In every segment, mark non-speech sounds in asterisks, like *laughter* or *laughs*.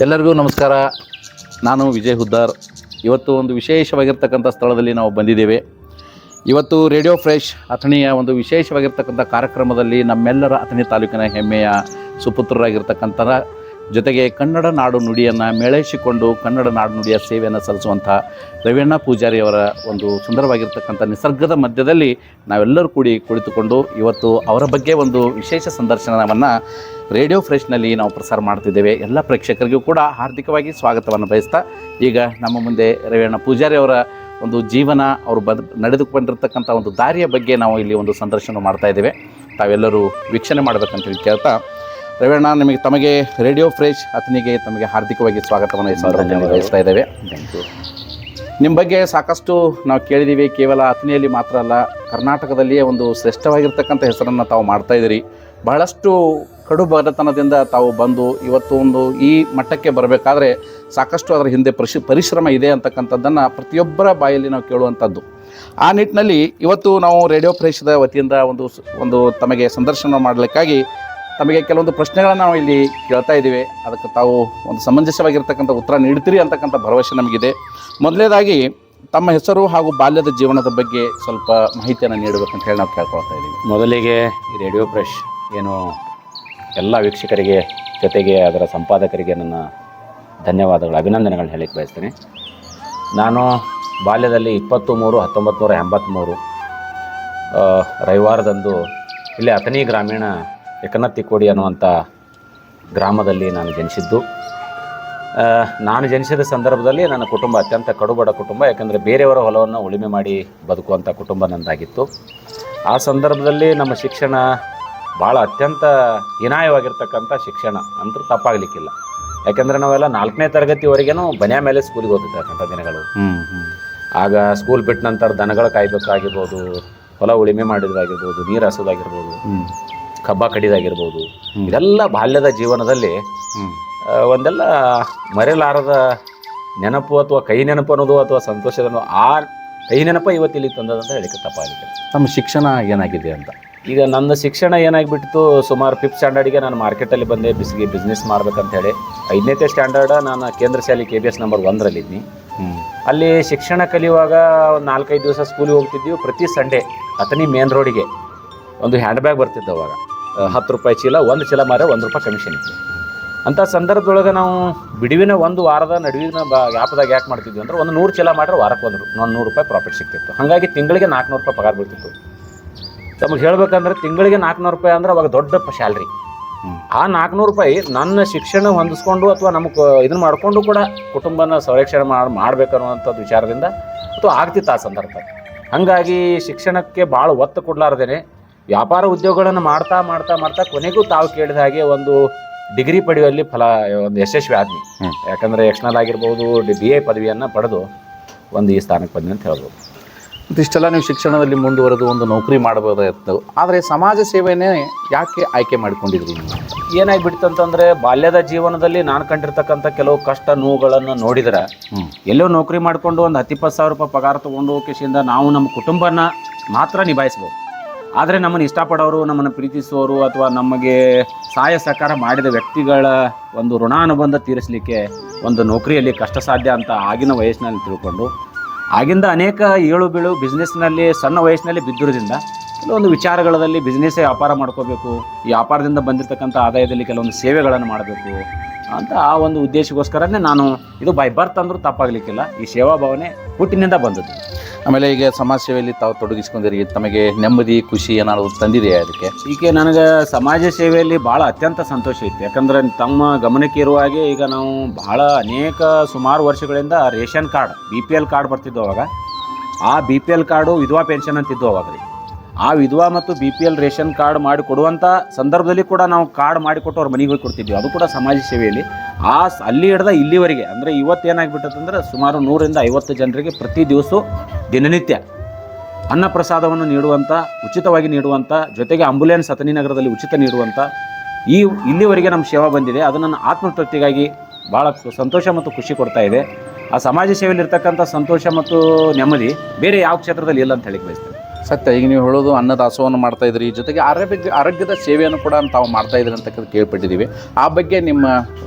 ಎಲ್ಲರಿಗೂ ನಮಸ್ಕಾರ. ನಾನು ವಿಜಯ್ ಹುದ್ದಾರ್. ಇವತ್ತು ಒಂದು ವಿಶೇಷವಾಗಿರ್ತಕ್ಕಂಥ ಸ್ಥಳದಲ್ಲಿ ನಾವು ಬಂದಿದ್ದೇವೆ. ಇವತ್ತು ರೇಡಿಯೋ ಫ್ರೆಶ್ ಅಥಣಿಯ ಒಂದು ವಿಶೇಷವಾಗಿರ್ತಕ್ಕಂಥ ಕಾರ್ಯಕ್ರಮದಲ್ಲಿ ನಮ್ಮೆಲ್ಲರ ಅಥಣಿ ತಾಲೂಕಿನ ಹೆಮ್ಮೆಯ ಸುಪುತ್ರರಾಗಿರ್ತಕ್ಕಂಥ ಜೊತೆಗೆ ಕನ್ನಡ ನಾಡು ನುಡಿಯನ್ನು ಮೇಳೈಸಿಕೊಂಡು ಕನ್ನಡ ನಾಡು ನುಡಿಯ ಸೇವೆಯನ್ನು ಸಲ್ಲಿಸುವಂಥ ರವಿಯಣ್ಣ ಪೂಜಾರಿಯವರ ಒಂದು ಸುಂದರವಾಗಿರ್ತಕ್ಕಂಥ ನಿಸರ್ಗದ ಮಧ್ಯದಲ್ಲಿ ನಾವೆಲ್ಲರೂ ಕೂಡಿ ಕುಳಿತುಕೊಂಡು ಇವತ್ತು ಅವರ ಬಗ್ಗೆ ಒಂದು ವಿಶೇಷ ಸಂದರ್ಶನವನ್ನು ರೇಡಿಯೋ ಫ್ರೆಶ್ನಲ್ಲಿ ನಾವು ಪ್ರಸಾರ ಮಾಡ್ತಿದ್ದೇವೆ. ಎಲ್ಲ ಪ್ರೇಕ್ಷಕರಿಗೂ ಕೂಡ ಹಾರ್ದಿಕವಾಗಿ ಸ್ವಾಗತವನ್ನು ಬಯಸ್ತಾ ಈಗ ನಮ್ಮ ಮುಂದೆ ರವಿಯಣ್ಣ ಪೂಜಾರಿಯವರ ಒಂದು ಜೀವನ, ಅವರು ಬದ್ ನಡೆದುಕೊಂಡಿರ್ತಕ್ಕಂಥ ಒಂದು ದಾರಿಯ ಬಗ್ಗೆ ನಾವು ಇಲ್ಲಿ ಒಂದು ಸಂದರ್ಶನ ಮಾಡ್ತಾ ಇದ್ದೇವೆ. ತಾವೆಲ್ಲರೂ ವೀಕ್ಷಣೆ ಮಾಡಬೇಕಂತೇಳಿ ಕೇಳ್ತಾ ರವಿಯಣ್ಣ ನಿಮಗೆ ತಮಗೆ ರೇಡಿಯೋ ಫ್ರೆಶ್ ಅತನಿಗೆ ತಮಗೆ ಹಾರ್ದಿಕವಾಗಿ ಸ್ವಾಗತವನ್ನು ಈ ಸಂದರ್ಭದಲ್ಲಿ ಬಯಸ್ತಾ ಇದ್ದೇವೆ. ನಿಮ್ಮ ಬಗ್ಗೆ ಸಾಕಷ್ಟು ನಾವು ಕೇಳಿದ್ದೀವಿ ಕೇವಲ ಅತನಿಯಲ್ಲಿ ಮಾತ್ರ ಅಲ್ಲ ಕರ್ನಾಟಕದಲ್ಲಿಯೇ ಒಂದು ಶ್ರೇಷ್ಠವಾಗಿರ್ತಕ್ಕಂಥ ಹೆಸರನ್ನು ತಾವು ಮಾಡ್ತಾ ಇದ್ದೀರಿ. ಬಹಳಷ್ಟು ಕಡು ಬಡತನದಿಂದ ತಾವು ಬಂದು ಇವತ್ತು ಒಂದು ಈ ಮಟ್ಟಕ್ಕೆ ಬರಬೇಕಾದ್ರೆ ಸಾಕಷ್ಟು ಅದರ ಹಿಂದೆ ಪರಿಶ್ ಪರಿಶ್ರಮ ಇದೆ ಅಂತಕ್ಕಂಥದ್ದನ್ನು ಪ್ರತಿಯೊಬ್ಬರ ಬಾಯಲ್ಲಿ ನಾವು ಕೇಳುವಂಥದ್ದು. ಆ ನಿಟ್ಟಿನಲ್ಲಿ ಇವತ್ತು ನಾವು ರೇಡಿಯೋ ಪ್ರದೇಶದ ವತಿಯಿಂದ ಒಂದು ಒಂದು ತಮಗೆ ಸಂದರ್ಶನ ಮಾಡಲಿಕ್ಕಾಗಿ ತಮಗೆ ಕೆಲವೊಂದು ಪ್ರಶ್ನೆಗಳನ್ನು ನಾವು ಇಲ್ಲಿ ಕೇಳ್ತಾ ಇದ್ದೀವಿ. ಅದಕ್ಕೆ ತಾವು ಒಂದು ಸಮಂಜಸವಾಗಿರ್ತಕ್ಕಂಥ ಉತ್ತರ ನೀಡ್ತೀರಿ ಅಂತಕ್ಕಂಥ ಭರವಸೆ ನಮಗಿದೆ. ಮೊದಲನೇದಾಗಿ ತಮ್ಮ ಹೆಸರು ಹಾಗೂ ಬಾಲ್ಯದ ಜೀವನದ ಬಗ್ಗೆ ಸ್ವಲ್ಪ ಮಾಹಿತಿಯನ್ನು ನೀಡಬೇಕಂತ ಹೇಳಿ ನಾವು ಕೇಳ್ಕೊಳ್ತಾ ಇದ್ದೀವಿ. ಮೊದಲಿಗೆ ಈ ರೇಡಿಯೋ ಫ್ರೆಶ್ ಏನು ಎಲ್ಲ ವೀಕ್ಷಕರಿಗೆ ಜೊತೆಗೆ ಅದರ ಸಂಪಾದಕರಿಗೆ ನನ್ನ ಧನ್ಯವಾದಗಳು, ಅಭಿನಂದನೆಗಳನ್ನ ಹೇಳಕ್ಕೆ ಬಯಸ್ತೀನಿ. ನಾನು ಬಾಲ್ಯದಲ್ಲಿ ಇಪ್ಪತ್ತು ಮೂರು ಹತ್ತೊಂಬತ್ತು ನೂರ ಎಂಬತ್ತ್ಮೂರು ರವಿವಾರದಂದು ಇಲ್ಲಿ ಅಥಣಿ ಗ್ರಾಮೀಣ ಯಕನತ್ತಿಕೋಡಿ ಅನ್ನುವಂಥ ಗ್ರಾಮದಲ್ಲಿ ನಾನು ಜನಿಸಿದ್ದು. ನಾನು ಜನಿಸಿದ ಸಂದರ್ಭದಲ್ಲಿ ನನ್ನ ಕುಟುಂಬ ಅತ್ಯಂತ ಕಡುಬಡ ಕುಟುಂಬ ಯಾಕಂದರೆ ಬೇರೆಯವರ ಹೊಲವನ್ನು ಉಳುಮೆ ಮಾಡಿ ಬದುಕುವಂಥ ಕುಟುಂಬ ನಂದಾಗಿತ್ತು. ಆ ಸಂದರ್ಭದಲ್ಲಿ ನಮ್ಮ ಶಿಕ್ಷಣ ಭಾಳ ಅತ್ಯಂತ ಹೀನಾಯವಾಗಿರ್ತಕ್ಕಂಥ ಶಿಕ್ಷಣ ಅಂತೂ ತಪ್ಪಾಗಲಿಕ್ಕಿಲ್ಲ. ಯಾಕೆಂದರೆ ನಾವೆಲ್ಲ ನಾಲ್ಕನೇ ತರಗತಿವರೆಗೇನು ಬನ್ಯಾ ಮೇಲೆ ಸ್ಕೂಲಿಗೆ ಓದಿರ್ತಕ್ಕಂಥ ದಿನಗಳು. ಆಗ ಸ್ಕೂಲ್ ಬಿಟ್ಟ ನಂತರ ದನಗಳು ಕಾಯ್ಬೇಕಾಗಿರ್ಬೋದು ಹೊಲ ಉಳಿಮೆ ಮಾಡಿದಾಗಿರ್ಬೋದು ನೀರು ಹಸೋದಾಗಿರ್ಬೋದು. ಕಬ್ಬ ಕಡಿದಾಗಿರ್ಬೋದು. ಇದೆಲ್ಲ ಬಾಲ್ಯದ ಜೀವನದಲ್ಲಿ ಒಂದೆಲ್ಲ ಮರೆಯಲಾರದ ನೆನಪು ಅಥವಾ ಕೈ ನೆನಪು ಅನ್ನೋದು ಅಥವಾ ಸಂತೋಷದ ಆ ಕೈ ನೆನಪ ಇವತ್ತಿಲ್ಲಿ ತಂದದಂತ ಹೇಳಿಕೆ ತಪ್ಪಾಗಿದೆ. ನಮ್ಮ ಶಿಕ್ಷಣ ಏನಾಗಿದೆ ಅಂತ? ಈಗ ನನ್ನ ಶಿಕ್ಷಣ ಏನಾಗಿಬಿಟ್ಟಿತ್ತು ಸುಮಾರು ಫಿಫ್ತ್ ಸ್ಟ್ಯಾಂಡರ್ಡ್ಗೆ ನಾನು ಮಾರ್ಕೆಟಲ್ಲಿ ಬಂದೆ ಬಿಸಿಗೆ ಬಿಸ್ನೆಸ್ ಮಾಡ್ಬೇಕಂತ ಹೇಳಿ. ಐದನೇತೆ ಸ್ಟ್ಯಾಂಡರ್ಡ ನಾನು ಕೇಂದ್ರ ಶಾಲೆ ಕೆ ಬಿ ಎಸ್ ನಂಬರ್ ಒಂದರಲ್ಲಿದ್ದೀನಿ ಅಲ್ಲಿ ಶಿಕ್ಷಣ ಕಲಿಯುವಾಗ ಒಂದು ನಾಲ್ಕೈದು ದಿವಸ ಸ್ಕೂಲಿಗೆ ಹೋಗ್ತಿದ್ದೀವಿ ಪ್ರತಿ ಸಂಡೇ ಅಥನಿ ಮೇನ್ ರೋಡಿಗೆ ಒಂದು ಹ್ಯಾಂಡ್ ಬ್ಯಾಗ್ ಬರ್ತಿತ್ತು ಅವಾಗ. ಹತ್ತು ರೂಪಾಯಿ ಚೀಲ ಒಂದು ಚೀಲ ಮಾರೆ ಒಂದು ರೂಪಾಯಿ ಕಮಿಷನ್ ಇತ್ತು. ಅಂಥ ಸಂದರ್ಭದೊಳಗೆ ನಾವು ಬಿಡುವಿನ ಒಂದು ವಾರದ ನಡುವಿನ ಬ ಗ್ಯಾಪ್ದಾಗ ಯಾಕೆ ಮಾಡ್ತಿದ್ವಿ ಅಂದ್ರೆ ಒಂದು ನೂರು ಚೀಲ ಮಾಡ್ರೆ ವಾರಕ್ಕೆ ಒಂದು ಒಂದು ನೂರು ರೂಪಾಯಿ ಪ್ರಾಫಿಟ್ ಸಿಗ್ತಿತ್ತು. ಹಾಗಾಗಿ ತಿಂಗಳಿಗೆ ನಾಲ್ಕುನೂರು ರೂಪಾಯಿ ಪಗಾರ ಬೀಳ್ತಿತ್ತು. ನಮಗೆ ಹೇಳ್ಬೇಕಂದ್ರೆ ತಿಂಗಳಿಗೆ ನಾಲ್ಕುನೂರು ರೂಪಾಯಿ ಅಂದ್ರೆ ಅವಾಗ ದೊಡ್ಡ ಸ್ಯಾಲ್ರಿ ಆ ನಾಲ್ಕುನೂರು ರೂಪಾಯಿ ನನ್ನ ಶಿಕ್ಷಣ ಹೊಂದಿಸ್ಕೊಂಡು ಅಥವಾ ನಮಗೆ ಇದನ್ನು ಮಾಡಿಕೊಂಡು ಕೂಡ ಕುಟುಂಬನ ಸಂರಕ್ಷಣೆ ಮಾಡಿ ಮಾಡಬೇಕನ್ನುವಂಥದ್ದು ವಿಚಾರದಿಂದ ಅಥವಾ ಆಗ್ತಿತ್ತು ಆ ಸಂದರ್ಭ. ಹಾಗಾಗಿ ಶಿಕ್ಷಣಕ್ಕೆ ಭಾಳ ಒತ್ತು ಕೊಡಲಾರ್ದೇನೆ ವ್ಯಾಪಾರ ಉದ್ಯೋಗಗಳನ್ನು ಮಾಡ್ತಾ ಮಾಡ್ತಾ ಮಾಡ್ತಾ ಕೊನೆಗೂ ತಾವು ಕೇಳಿದ ಹಾಗೆ ಒಂದು ಡಿಗ್ರಿ ಪಡೆಯುವಲ್ಲಿ ಫಲ ಒಂದು ಯಶಸ್ವಿ ಆದ್ಮಿ. ಯಾಕಂದರೆ ಎಕ್ಸ್ನಲ್ ಆಗಿರ್ಬೋದು ಬಿ ಎ ಪದವಿಯನ್ನು ಪಡೆದು ಒಂದು ಈ ಸ್ಥಾನಕ್ಕೆ ಬಂದೆ ಅಂತ ಹೇಳ್ಬೋದು. ಮತ್ತು ಇಷ್ಟೆಲ್ಲ ನೀವು ಶಿಕ್ಷಣದಲ್ಲಿ ಮುಂದುವರೆದು ಒಂದು ನೌಕರಿ ಮಾಡಬಹುದಾಗಿತ್ತು. ಆದರೆ ಸಮಾಜ ಸೇವೆಯೇ ಯಾಕೆ ಆಯ್ಕೆ ಮಾಡಿಕೊಂಡಿದ್ರಿ ಏನಾಗ್ಬಿಡ್ತಂತಂದ್ರೆ ಏನಾಗ್ಬಿಡ್ತು ಅಂತಂದ್ರೆ ಬಾಲ್ಯದ ಜೀವನದಲ್ಲಿ ನಾನು ಕಂಡಿರ್ತಕ್ಕಂಥ ಕೆಲವು ಕಷ್ಟ ನೋವುಗಳನ್ನು ನೋಡಿದ್ರೆ ಎಲ್ಲೋ ನೌಕರಿ ಮಾಡಿಕೊಂಡು ಒಂದು ಹತ್ತು ಇಪ್ಪತ್ತು ಸಾವಿರ ರೂಪಾಯಿ ಪಗಾರ ತೊಗೊಂಡು ಕೃಷಿಯಿಂದ ನಾವು ನಮ್ಮ ಕುಟುಂಬನ ಮಾತ್ರ ನಿಭಾಯಿಸ್ಬೋದು. ಆದರೆ ನಮ್ಮನ್ನು ಇಷ್ಟಪಡೋರು, ನಮ್ಮನ್ನು ಪ್ರೀತಿಸುವವರು ಅಥವಾ ನಮಗೆ ಸಹಾಯ ಸಹಕಾರ ಮಾಡಿದ ವ್ಯಕ್ತಿಗಳ ಒಂದು ಋಣಾನುಬಂಧ ತೀರಿಸಲಿಕ್ಕೆ ಒಂದು ನೌಕರಿಯಲ್ಲಿ ಕಷ್ಟ ಸಾಧ್ಯ ಅಂತ ಆಗಿನ ವಯಸ್ಸಿನಲ್ಲಿ ತಿಳ್ಕೊಂಡು, ಆಗಿಂದ ಅನೇಕ ಏಳು ಬೀಳು ಬಿಸ್ನೆಸ್ನಲ್ಲಿ ಸಣ್ಣ ವಯಸ್ಸಿನಲ್ಲಿ ಬಿದ್ದಿರೋದ್ರಿಂದ ಕೆಲವೊಂದು ವಿಚಾರಗಳಲ್ಲಿ ಬಿಸ್ನೆಸ್ಸೇ ವ್ಯಾಪಾರ ಮಾಡ್ಕೋಬೇಕು, ಈ ವ್ಯಾಪಾರದಿಂದ ಬಂದಿರತಕ್ಕಂಥ ಆದಾಯದಲ್ಲಿ ಕೆಲವೊಂದು ಸೇವೆಗಳನ್ನು ಮಾಡಬೇಕು ಅಂತ ಆ ಒಂದು ಉದ್ದೇಶಕ್ಕೋಸ್ಕರನೇ ನಾನು ಇದು ಬೈ ಬರ್ತ್ ಅಂದ್ರೂ ತಪ್ಪಾಗಲಿಕ್ಕಿಲ್ಲ. ಈ ಸೇವಾ ಭಾವನೆ ಹುಟ್ಟಿನಿಂದ ಬಂದದ್ದು. ಆಮೇಲೆ ಈಗ ಸಮಾಜ ಸೇವೆಯಲ್ಲಿ ತಾವು ತೊಡಗಿಸ್ಕೊಂಡಿರಿ ತಮಗೆ ನೆಮ್ಮದಿ ಖುಷಿ ಏನಾದರೂ ತಂದಿದೆಯಾ ಅದಕ್ಕೆ ಈಗ ನನಗೆ ಸಮಾಜ ಸೇವೆಯಲ್ಲಿ ಭಾಳ ಅತ್ಯಂತ ಸಂತೋಷ ಇತ್ತು. ಯಾಕಂದರೆ ತಮ್ಮ ಗಮನಕ್ಕೆ ಇರುವ ಹಾಗೆ ಈಗ ನಾವು ಭಾಳ ಅನೇಕ ಸುಮಾರು ವರ್ಷಗಳಿಂದ ration card B P L card ಬರ್ತಿದ್ದು ಅವಾಗ. ಆ ಬಿ ಪಿ ಎಲ್ ಕಾರ್ಡು ವಿಧವಾ ಪೆನ್ಷನ್ ಅಂತಿದ್ದು ಅವಾಗ. ರೀ ಆ ವಿಧವಾ ಮತ್ತು B P L ration card ಮಾಡಿ ಕೊಡುವಂಥ ಸಂದರ್ಭದಲ್ಲಿ ಕೂಡ ನಾವು ಕಾರ್ಡ್ ಮಾಡಿಕೊಟ್ಟು ಅವ್ರ ಮನೆಗೆ ಹೋಗಿ ಕೊಡ್ತಿದ್ವಿ. ಅದು ಕೂಡ ಸಮಾಜ ಸೇವೆಯಲ್ಲಿ. ಆ ಅಲ್ಲಿ ಹಿಡ್ದ ಇಲ್ಲಿವರೆಗೆ, ಅಂದರೆ ಇವತ್ತು ಏನಾಗ್ಬಿಟ್ಟದಂದ್ರೆ ಸುಮಾರು ನೂರಿಂದ ಐವತ್ತು ಜನರಿಗೆ ಪ್ರತಿ ದಿವಸ ದಿನನಿತ್ಯ ಅನ್ನ ಪ್ರಸಾದವನ್ನು ನೀಡುವಂಥ ಉಚಿತವಾಗಿ ನೀಡುವಂಥ ಜೊತೆಗೆ ಆಂಬುಲೆನ್ಸ್ ಅತನಿ ನಗರದಲ್ಲಿ ಉಚಿತ ನೀಡುವಂಥ ಈ ಇಲ್ಲಿವರೆಗೆ ನಮ್ಮ ಸೇವಾ ಬಂದಿದೆ. ಅದು ನನ್ನ ಆತ್ಮತೃಪ್ತಿಗಾಗಿ ಭಾಳ ಸಂತೋಷ ಮತ್ತು ಖುಷಿ ಕೊಡ್ತಾ ಇದೆ. ಆ ಸಮಾಜ ಸೇವೆಯಲ್ಲಿರ್ತಕ್ಕಂಥ ಸಂತೋಷ ಮತ್ತು ನೆಮ್ಮದಿ ಬೇರೆ ಯಾವ ಕ್ಷೇತ್ರದಲ್ಲಿ ಇಲ್ಲ ಅಂತ ಹೇಳಿ ಬಯಸ್ತೇನೆ. ಸತ್ಯ, ಈಗ ನೀವು ಹೇಳೋದು ಅನ್ನದಾಸವನ್ನು ಮಾಡ್ತಾ ಇದ್ರಿ ಜೊತೆಗೆ ಆರೋಗ್ಯ, ಆರೋಗ್ಯದ ಸೇವೆಯನ್ನು ಕೂಡ ತಾವು ಮಾಡ್ತಾ ಇದ್ರಿ ಅಂತಕ್ಕಂಥ ಕೇಳ್ಪಟ್ಟಿದ್ದೀವಿ. ಆ ಬಗ್ಗೆ ನಿಮ್ಮ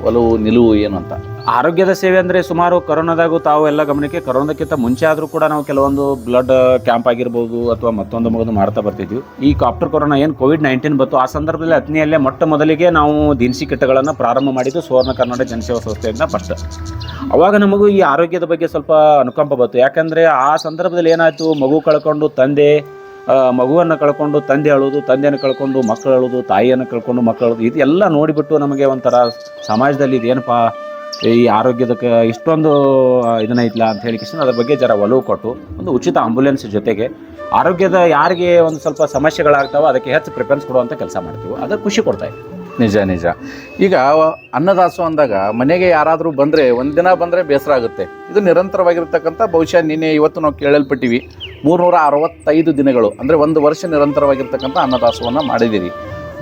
ಒಲವು, ನಿಲುವು ಏನು ಅಂತ? ಆರೋಗ್ಯದ ಸೇವೆ ಅಂದರೆ ಸುಮಾರು ಕರೋನಾದಾಗೂ ತಾವು ಎಲ್ಲ ಗಮನಕ್ಕೆ, ಕರೋನಾಕ್ಕಿಂತ ಮುಂಚೆ ಆದರೂ ಕೂಡ ನಾವು ಕೆಲವೊಂದು ಬ್ಲಡ್ ಕ್ಯಾಂಪ್ ಆಗಿರ್ಬೋದು ಅಥವಾ ಮತ್ತೊಂದು ಮಗದು ಮಾಡ್ತಾ ಬರ್ತಿದ್ವಿ. ಈ ಕಾಪ್ಟರ್ ಕೊರೋನಾ ಏನು ಕೋವಿಡ್ ನೈನ್ಟೀನ್ ಬಂತು, ಆ ಸಂದರ್ಭದಲ್ಲಿ ಅತ್ನಿಯಲ್ಲೇ ಮೊಟ್ಟ ಮೊದಲಿಗೆ ನಾವು ದಿನಸಿ ಕಿಟ್ಗಳನ್ನು ಪ್ರಾರಂಭ ಮಾಡಿದ್ದು ಸುವರ್ಣ ಕರ್ನಾಟಕ ಜನಸೇವಾ ಸಂಸ್ಥೆಯಿಂದ ಫಸ್ಟ್ ಅವಾಗ ನಮಗೂ ಈ ಆರೋಗ್ಯದ ಬಗ್ಗೆ ಸ್ವಲ್ಪ ಅನುಕಂಪ ಬಂತು. ಯಾಕಂದರೆ ಆ ಸಂದರ್ಭದಲ್ಲಿ ಏನಾಯಿತು, ಮಗು ಕಳ್ಕೊಂಡು ತಂದೆ ಮಗುವನ್ನು ಕಳ್ಕೊಂಡು ತಂದೆ ಅಳೋದು, ತಂದೆಯನ್ನು ಕಳ್ಕೊಂಡು ಮಕ್ಕಳು ಅಳೋದು, ತಾಯಿಯನ್ನು ಕಳ್ಕೊಂಡು ಮಕ್ಕಳು ಅಳೋದು, ಇದೆಲ್ಲ ನೋಡಿಬಿಟ್ಟು ನಮಗೆ ಒಂಥರ ಸಮಾಜದಲ್ಲಿ ಇದೇನಪ್ಪ ಈ ಆರೋಗ್ಯದಕ್ಕೆ ಇಷ್ಟೊಂದು ಇದನ್ನ ಇಲ್ಲ ಅಂತ ಹೇಳಿ ಕಿಶನ್ ಅದ್ರ ಬಗ್ಗೆ ಜರ ಒಲವು ಕೊಟ್ಟು, ಒಂದು ಉಚಿತ ಆಂಬುಲೆನ್ಸ್ ಜೊತೆಗೆ ಆರೋಗ್ಯದ ಯಾರಿಗೆ ಒಂದು ಸ್ವಲ್ಪ ಸಮಸ್ಯೆಗಳಾಗ್ತಾವೋ ಅದಕ್ಕೆ ಹೆಚ್ಚು ಪ್ರಿಫರೆನ್ಸ್ ಕೊಡುವಂಥ ಕೆಲಸ ಮಾಡ್ತೀವಿ. ಅದು ಖುಷಿ ಕೊಡ್ತಾ ನಿಜ ನಿಜ. ಈಗ ಅನ್ನದಾಸೋ ಅಂದಾಗ ಮನೆಗೆ ಯಾರಾದರೂ ಬಂದರೆ ಒಂದಿನ ಬಂದರೆ ಬೇಸರ ಆಗುತ್ತೆ. ಇದು ನಿರಂತರವಾಗಿರ್ತಕ್ಕಂಥ, ಬಹುಶಃ ನಿನ್ನೆ ಇವತ್ತು ನಾವು ಕೇಳಲ್ಪಟ್ಟಿವಿ, ಮೂರ್ನೂರ ಅರವತ್ತೈದು ದಿನಗಳು, ಅಂದರೆ ಒಂದು ವರ್ಷ ನಿರಂತರವಾಗಿರ್ತಕ್ಕಂಥ ಅನ್ನದಾಸವನ್ನು ಮಾಡಿದ್ದೀರಿ.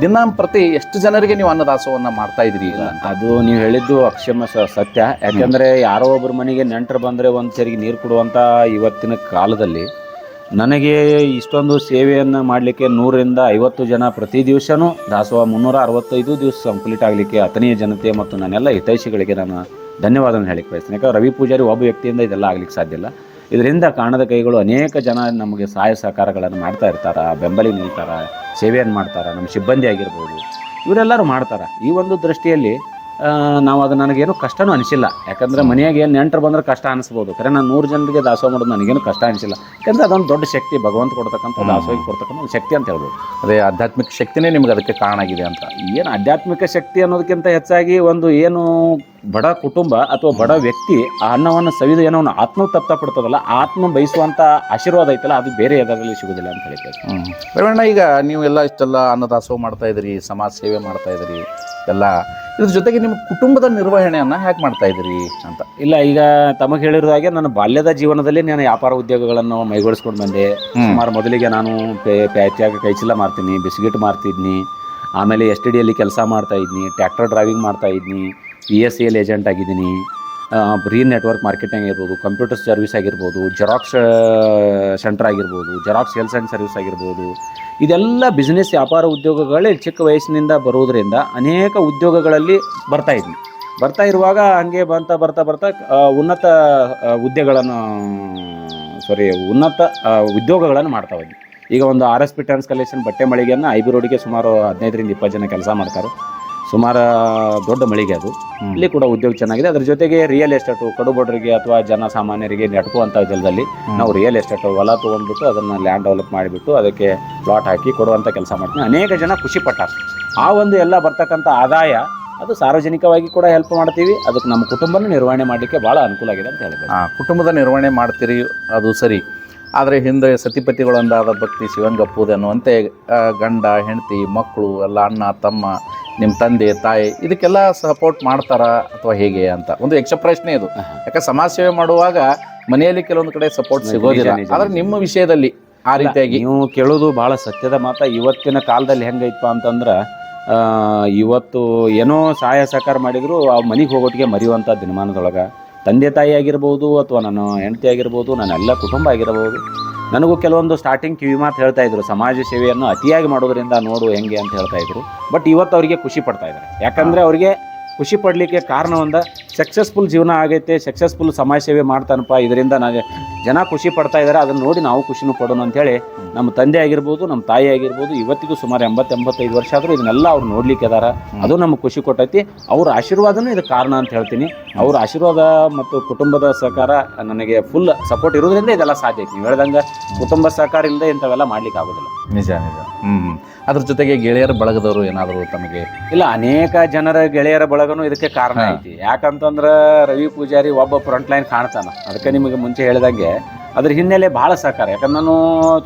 ದಿನ ಪ್ರತಿ ಎಷ್ಟು ಜನರಿಗೆ ನೀವು ಅನ್ನದಾಸೋಹವನ್ನು ಮಾಡ್ತಾ ಇದ್ದೀರಿ ಈಗ ಅದು ನೀವು ಹೇಳಿದ್ದು ಅಕ್ಷಮ ಸತ್ಯ. ಯಾಕಂದರೆ ಯಾರೋ ಒಬ್ಬರ ಮನೆಗೆ ನೆಂಟರು ಬಂದರೆ ಒಂದು ಸರಿಗೆ ನೀರು ಕೊಡುವಂಥ ಇವತ್ತಿನ ಕಾಲದಲ್ಲಿ ನನಗೆ ಇಷ್ಟೊಂದು ಸೇವೆಯನ್ನು ಮಾಡಲಿಕ್ಕೆ ನೂರರಿಂದ ಐವತ್ತು ಜನ ಪ್ರತಿ ದಿವಸನೂ ದಾಸೋಹ ಮುನ್ನೂರ ಅರವತ್ತೈದು ದಿವಸ ಕಂಪ್ಲೀಟ್ ಆಗಲಿಕ್ಕೆ ಅತನೀಯ ಜನತೆ ಮತ್ತು ನನ್ನೆಲ್ಲ ಹಿತೈಷಿಗಳಿಗೆ ನಾನು ಧನ್ಯವಾದವನ್ನು ಹೇಳಿಕ್ಕೆ ಬಯಸ್ತೀನಿ. ಯಾಕಂದ್ರೆ ರವಿ ಪೂಜಾರಿ ಒಬ್ಬ ವ್ಯಕ್ತಿಯಿಂದ ಇದೆಲ್ಲ ಆಗ್ಲಿಕ್ಕೆ ಸಾಧ್ಯ ಇಲ್ಲ. ಇದರಿಂದ ಕಾಣದ ಕೈಗಳು ಅನೇಕ ಜನ ನಮಗೆ ಸಹಾಯ ಸಹಕಾರಗಳನ್ನು ಮಾಡ್ತಾ ಇರ್ತಾರೆ. ಬೆಂಬಲಿ ನಿಲ್ತಾರೆ ಸೇವೆಯನ್ನು ಮಾಡ್ತಾರೆ ನಮ್ಮ ಸಿಬ್ಬಂದಿ ಆಗಿರ್ಬೋದು ಇವರೆಲ್ಲರೂ ಮಾಡ್ತಾರೆ. ಈ ಒಂದು ದೃಷ್ಟಿಯಲ್ಲಿ ನಾವು ಅದು ನನಗೇನು ಕಷ್ಟನೂ ಅನಿಸಿಲ್ಲ. ಯಾಕಂದರೆ ಮನೆಯಾಗ ಏನು ನೆಂಟರು ಬಂದ್ರೆ ಕಷ್ಟ ಅನಿಸ್ಬೋದು. ಖರೆ ನಾನು ನೂರು ಜನರಿಗೆ ದಾಸೋಹ ಮಾಡೋದು ನನಗೇನು ಕಷ್ಟ ಅನಿಸಿಲ್ಲ. ಯಾಕಂದರೆ ಅದೊಂದು ದೊಡ್ಡ ಶಕ್ತಿ ಭಗವಂತ ಕೊಡ್ತಕ್ಕಂಥ ದಾಸೋಹಿ ಕೊಡ್ತಕ್ಕಂಥ ಒಂದು ಶಕ್ತಿ ಅಂತ ಹೇಳ್ಬೋದು. ಅದೇ ಆಧ್ಯಾತ್ಮಿಕ ಶಕ್ತಿನೇ ನಿಮ್ಗೆ ಅದಕ್ಕೆ ಕಾರಣ ಆಗಿದೆ ಅಂತ. ಏನು ಆಧ್ಯಾತ್ಮಿಕ ಶಕ್ತಿ ಅನ್ನೋದಕ್ಕಿಂತ ಹೆಚ್ಚಾಗಿ ಒಂದು ಏನು ಬಡ ಕುಟುಂಬ ಅಥವಾ ಬಡ ವ್ಯಕ್ತಿ ಆ ಅನ್ನವನ್ನು ಸವಿದು ಏನೋ ಒಂದು ಆತ್ಮ ತಪ್ತ ಪಡ್ತದಲ್ಲ ಆತ್ಮ ಬಯಸುವಂಥ ಆಶೀರ್ವಾದ ಐತಲ್ಲ ಅದು ಬೇರೆ ಯಾವುದರಲ್ಲಿ ಸಿಗೋದಿಲ್ಲ ಅಂತ ಹೇಳ್ತೇವೆ ಹ್ಮ್. ಈಗ ನೀವು ಎಲ್ಲ ಇಷ್ಟೆಲ್ಲ ಅನ್ನದಾಸೋಹ ಮಾಡ್ತಾ ಇದ್ರಿ ಸಮಾಜ ಸೇವೆ ಮಾಡ್ತಾ ಇದ್ರಿ ಎಲ್ಲ. ಇದ್ರ ಜೊತೆಗೆ ನಿಮ್ಮ ಕುಟುಂಬದ ನಿರ್ವಹಣೆಯನ್ನು ಹ್ಯಾಕ್ ಮಾಡ್ತಾ ಇದ್ರಿ ಅಂತ? ಇಲ್ಲ ಈಗ ತಮಗೆ ಹೇಳಿರೋ ಹಾಗೆ ನನ್ನ ಬಾಲ್ಯದ ಜೀವನದಲ್ಲಿ ನಾನು ವ್ಯಾಪಾರ ಉದ್ಯೋಗಗಳನ್ನು ಮೈಗೂಡಿಸ್ಕೊಂಡು ಬಂದೆ. ಸುಮಾರು ಮೊದಲಿಗೆ ನಾನು ಪೇ ಕೈಚಿಲ್ಲ ಕೈಚೀಲ ಮಾರ್ತೀನಿ ಬಿಸ್ಕಿಟ್ ಮಾರ್ತಿದ್ನಿ. ಆಮೇಲೆ ಎಸ್ ಟಿ ಡಿಯಲ್ಲಿ ಕೆಲಸ ಮಾಡ್ತಾ ಇದ್ನಿ ಟ್ರ್ಯಾಕ್ಟರ್ ಡ್ರೈವಿಂಗ್ ಮಾಡ್ತಾ ಇದ್ನಿ. ಪಿ ಎಸ್ ಎಲ್ ಏಜೆಂಟ್ ಆಗಿದ್ದೀನಿ. ರೀ ನೆಟ್ವರ್ಕ್ ಮಾರ್ಕೆಟಿಂಗ್ ಇರ್ಬೋದು ಕಂಪ್ಯೂಟರ್ ಸರ್ವಿಸ್ ಆಗಿರ್ಬೋದು ಜೆರಾಕ್ಸ್ ಸೆಂಟರ್ ಆಗಿರ್ಬೋದು ಜೆರಾಕ್ಸ್ ಸೇಲ್ಸ್ ಆ್ಯಂಡ್ ಸರ್ವಿಸ್ ಆಗಿರ್ಬೋದು. ಇದೆಲ್ಲ ಬಿಸ್ನೆಸ್ ವ್ಯಾಪಾರ ಉದ್ಯೋಗಗಳೇ ಚಿಕ್ಕ ವಯಸ್ಸಿನಿಂದ ಬರೋದರಿಂದ ಅನೇಕ ಉದ್ಯೋಗಗಳಲ್ಲಿ ಬರ್ತಾ ಇದ್ದೀನಿ ಬರ್ತಾ ಇರುವಾಗ ಹಂಗೆ ಬರ್ತಾ ಬರ್ತಾ ಬರ್ತಾ ಉನ್ನತ ಹುದ್ದೆಗಳನ್ನು ಸಾರಿ ಉನ್ನತ ಉದ್ಯೋಗಗಳನ್ನು ಮಾಡ್ತಾ ಈಗ ಒಂದು ಆರ್ ಎಸ್ ಪಿ ಟ್ರಾನ್ಸ್ಕಲೇಷನ್ ಬಟ್ಟೆ ಮಳಿಗೆಯನ್ನು ಐ ಬಿ ರೋಡಿಗೆ ಸುಮಾರು ಹದಿನೈದರಿಂದ ಇಪ್ಪತ್ತು ಜನ ಕೆಲಸ ಮಾಡ್ತಾರೆ. ಸುಮಾರು ದೊಡ್ಡ ಮಳಿಗೆ ಅದು. ಇಲ್ಲಿ ಕೂಡ ಉದ್ಯೋಗ ಚೆನ್ನಾಗಿದೆ. ಅದ್ರ ಜೊತೆಗೆ ರಿಯಲ್ ಎಸ್ಟೇಟು ಕಡುಬಡರಿಗೆ ಅಥವಾ ಜನ ಸಾಮಾನ್ಯರಿಗೆ ನೆಟ್ಕುವಂಥ ಜಲದಲ್ಲಿ ನಾವು ರಿಯಲ್ ಎಸ್ಟೇಟ್ ಹೊಲ ತೊಗೊಂಡ್ಬಿಟ್ಟು ಅದನ್ನು ಲ್ಯಾಂಡ್ ಡೆವಲಪ್ ಮಾಡಿಬಿಟ್ಟು ಅದಕ್ಕೆ ಪ್ಲಾಟ್ ಹಾಕಿ ಕೊಡುವಂಥ ಕೆಲಸ ಮಾಡ್ತೀನಿ ಅನೇಕ ಜನ ಖುಷಿ ಪಟ್ಟಾರ. ಆ ಒಂದು ಎಲ್ಲ ಬರ್ತಕ್ಕಂಥ ಆದಾಯ ಅದು ಸಾರ್ವಜನಿಕವಾಗಿ ಕೂಡ ಹೆಲ್ಪ್ ಮಾಡ್ತೀವಿ. ಅದಕ್ಕೆ ನಮ್ಮ ಕುಟುಂಬನ ನಿರ್ವಹಣೆ ಮಾಡಲಿಕ್ಕೆ ಭಾಳ ಅನುಕೂಲ ಆಗಿದೆ ಅಂತ ಹೇಳಿದ್ರು ಆ, ಕುಟುಂಬದ ನಿರ್ವಹಣೆ ಮಾಡ್ತೀರಿ ಅದು ಸರಿ. ಆದರೆ ಹಿಂದೆ ಸತಿಪತಿಗಳೊಂದಾದ ಭಕ್ತಿ ಶಿವಂಗಪ್ಪುದು ಅನ್ನುವಂತೆ ಗಂಡ ಹೆಂಡತಿ ಮಕ್ಕಳು ಎಲ್ಲ ಅಣ್ಣ ತಮ್ಮ ನಿಮ್ಮ ತಂದೆ ತಾಯಿ ಇದಕ್ಕೆಲ್ಲ ಸಪೋರ್ಟ್ ಮಾಡ್ತಾರಾ ಅಥವಾ ಹೇಗೆ ಅಂತ? ಒಂದು ಯಕ್ಷ ಪ್ರಶ್ನೆ ಇದು. ಯಾಕೆ ಸಮಾಜ ಸೇವೆ ಮಾಡುವಾಗ ಮನೆಯಲ್ಲಿ ಕೆಲವೊಂದು ಕಡೆ ಸಪೋರ್ಟ್ ಸಿಗೋದಿಲ್ಲ. ಆದರೆ ನಿಮ್ಮ ವಿಷಯದಲ್ಲಿ ಆ ರೀತಿಯಾಗಿ. ನೀವು ಕೇಳೋದು ಭಾಳ ಸತ್ಯದ ಮಾತ. ಇವತ್ತಿನ ಕಾಲದಲ್ಲಿ ಹೆಂಗೈತಪ್ಪ ಅಂತಂದ್ರೆ ಇವತ್ತು ಏನೋ ಸಹಾಯ ಸಹಕಾರ ಮಾಡಿದ್ರು ಆ ಮನೆಗೆ ಹೋಗೋಟಿಗೆ ಮರೆಯುವಂಥ ದಿನಮಾನದೊಳಗೆ ತಂದೆ ತಾಯಿ ಆಗಿರ್ಬೋದು ಅಥವಾ ನನ್ನ ಹೆಂಡತಿ ಆಗಿರ್ಬೋದು ನನ್ನ ಎಲ್ಲ ಕುಟುಂಬ ಆಗಿರ್ಬೋದು ನನಗೂ ಕೆಲವೊಂದು ಸ್ಟಾರ್ಟಿಂಗ್ ಕಿವಿ ಮಾತು ಹೇಳ್ತಾ ಇದ್ರು. ಸಮಾಜ ಸೇವೆಯನ್ನು ಅತಿಯಾಗಿ ಮಾಡೋದ್ರಿಂದ ನೋಡು ಹೆಂಗೆ ಅಂತ ಹೇಳ್ತಾ ಇದ್ರು. ಬಟ್ ಇವತ್ತು ಅವರಿಗೆ ಖುಷಿ ಪಡ್ತಾ ಇದ್ದಾರೆ. ಯಾಕಂದರೆ ಅವರಿಗೆ ಖುಷಿ ಪಡಲಿಕ್ಕೆ ಕಾರಣ ಒಂದು ಸಕ್ಸಸ್ಫುಲ್ ಜೀವನ ಆಗೈತೆ ಸಕ್ಸಸ್ಫುಲ್ ಸಮಾಜ ಸೇವೆ ಮಾಡ್ತಾನಪ್ಪ ಇದರಿಂದ ನಾನು ಜನ ಖುಷಿ ಪಡ್ತಾ ಇದ್ದಾರೆ ಅದನ್ನು ನೋಡಿ ನಾವು ಖುಷಿನೂ ಪಡೋಣ ಅಂತೇಳಿ ನಮ್ಮ ತಂದೆ ಆಗಿರ್ಬೋದು ನಮ್ಮ ತಾಯಿ ಆಗಿರ್ಬೋದು ಇವತ್ತಿಗೂ ಸುಮಾರು ಎಂಬತ್ತೆಂಬತ್ತೈದು ವರ್ಷ ಆದರೂ ಇದನ್ನೆಲ್ಲ ಅವ್ರು ನೋಡ್ಲಿಕ್ಕೆ ಅದಾರ. ಅದು ನಮ್ಗೆ ಖುಷಿ ಕೊಟ್ಟೈತಿ. ಅವ್ರ ಆಶೀರ್ವಾದನೂ ಇದಕ್ಕೆ ಕಾರಣ ಅಂತ ಹೇಳ್ತೀನಿ. ಅವ್ರ ಆಶೀರ್ವಾದ ಮತ್ತು ಕುಟುಂಬದ ಸಹಕಾರ ನನಗೆ ಫುಲ್ ಸಪೋರ್ಟ್ ಇರೋದ್ರಿಂದ ಇದೆಲ್ಲ ಸಾಧ್ಯ ಐತಿ. ನೀವು ಹೇಳ್ದಂಗೆ ಕುಟುಂಬ ಸಹಕಾರ ಇಲ್ಲದೆ ಇಂಥವೆಲ್ಲ ಮಾಡ್ಲಿಕ್ಕೆ ಆಗೋದಿಲ್ಲ. ನಿಜ ನಿಜ. ಹ್ಮ್. ಅದ್ರ ಜೊತೆಗೆ ಗೆಳೆಯರ ಬಳಗದವರು ಏನಾದರೂ ತಮಗೆ ಇಲ್ಲ ಅನೇಕ ಜನರ ಗೆಳೆಯರ ಬಳಗನು ಇದಕ್ಕೆ ಕಾರಣ. ಐತಿ. ಯಾಕಂತಂದ್ರೆ ರವಿ ಪೂಜಾರಿ ಒಬ್ಬ ಫ್ರಂಟ್ ಲೈನ್ ಕಾಣ್ತಾನ. ಅದಕ್ಕೆ ನಿಮಗೆ ಮುಂಚೆ ಹೇಳಿದಂಗೆ ಅದ್ರ ಹಿನ್ನೆಲೆ ಭಾಳ ಸಹಕಾರ. ಯಾಕಂದ್ರೆ ನಾನು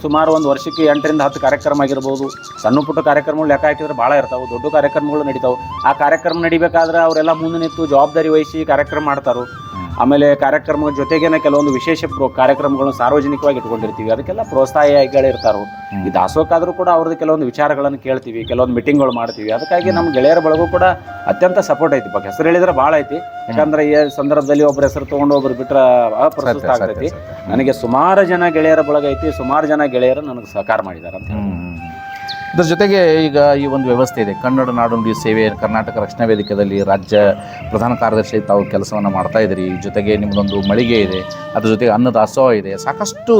ಸುಮಾರು ಒಂದು ವರ್ಷಕ್ಕೆ ಎಂಟರಿಂದ ಹತ್ತು ಕಾರ್ಯಕ್ರಮ ಆಗಿರ್ಬೋದು. ಸಣ್ಣ ಪುಟ್ಟ ಕಾರ್ಯಕ್ರಮಗಳು ಲೆಕ್ಕ ಹಾಕಿದ್ರೆ ಭಾಳ ಇರ್ತಾವೆ. ದೊಡ್ಡ ಕಾರ್ಯಕ್ರಮಗಳು ನಡೀತಾವೆ. ಆ ಕಾರ್ಯಕ್ರಮ ನಡಿಬೇಕಾದ್ರೆ ಅವರೆಲ್ಲ ಮುಂದೆ ನಿಂತು ಜವಾಬ್ದಾರಿ ವಹಿಸಿ ಕಾರ್ಯಕ್ರಮ ಮಾಡ್ತಾರೋ. ಆಮೇಲೆ ಕಾರ್ಯಕ್ರಮದ ಜೊತೆಗೇನೆ ಕೆಲವೊಂದು ವಿಶೇಷ ಕಾರ್ಯಕ್ರಮಗಳನ್ನು ಸಾರ್ವಜನಿಕವಾಗಿ ಇಟ್ಕೊಂಡಿರ್ತೀವಿ ಅದಕ್ಕೆಲ್ಲ ಪ್ರೋತ್ಸಾಹಿಗಳಿರ್ತಾರೋ ಈ ದಾಸೋಕಾದರೂ ಕೂಡ ಅವ್ರದ್ದು ಕೆಲವೊಂದು ವಿಚಾರಗಳನ್ನು ಕೇಳ್ತೀವಿ ಕೆಲವೊಂದು ಮೀಟಿಂಗ್ಗಳು ಮಾಡ್ತೀವಿ. ಅದಕ್ಕಾಗಿ ನಮ್ಮ ಗೆಳೆಯರ ಬಳಗೂ ಕೂಡ ಅತ್ಯಂತ ಸಪೋರ್ಟ್ ಐತಿ. ಬಗ್ಗೆ ಹೆಸರು ಹೇಳಿದ್ರೆ ಭಾಳ ಐತಿ. ಯಾಕಂದ್ರೆ ಈ ಸಂದರ್ಭದಲ್ಲಿ ಒಬ್ಬರ ಹೆಸರು ತಗೊಂಡು ಒಬ್ರು ಬಿಟ್ಟರೆ ಅಪ್ರಸ್ತುತ ಆಗ್ತೈತಿ. ನನಗೆ ಸುಮಾರು ಜನ ಗೆಳೆಯರ ಬಳಗ ಐತಿ ಸುಮಾರು ಜನ ಗೆಳೆಯರು ನನಗೆ ಸಹಕಾರ ಮಾಡಿದ್ದಾರೆ ಅಂತ. ಇದ್ರ ಜೊತೆಗೆ ಈಗ ಈ ಒಂದು ವ್ಯವಸ್ಥೆ ಇದೆ. ಕನ್ನಡ ನಾಡುನುಡಿ ಸೇವೆ, ಕರ್ನಾಟಕ ರಕ್ಷಣಾ ವೇದಿಕೆಯಲ್ಲಿ ರಾಜ್ಯ ಪ್ರಧಾನ ಕಾರ್ಯದರ್ಶಿ ತಾವು ಕೆಲಸವನ್ನು ಮಾಡ್ತಾ ಇದ್ದೀರಿ. ಜೊತೆಗೆ ನಿಮ್ಮದೊಂದು ಮಳಿಗೆ ಇದೆ. ಅದ್ರ ಜೊತೆಗೆ ಅನ್ನ ದಾಸೋಹ ಇದೆ. ಸಾಕಷ್ಟು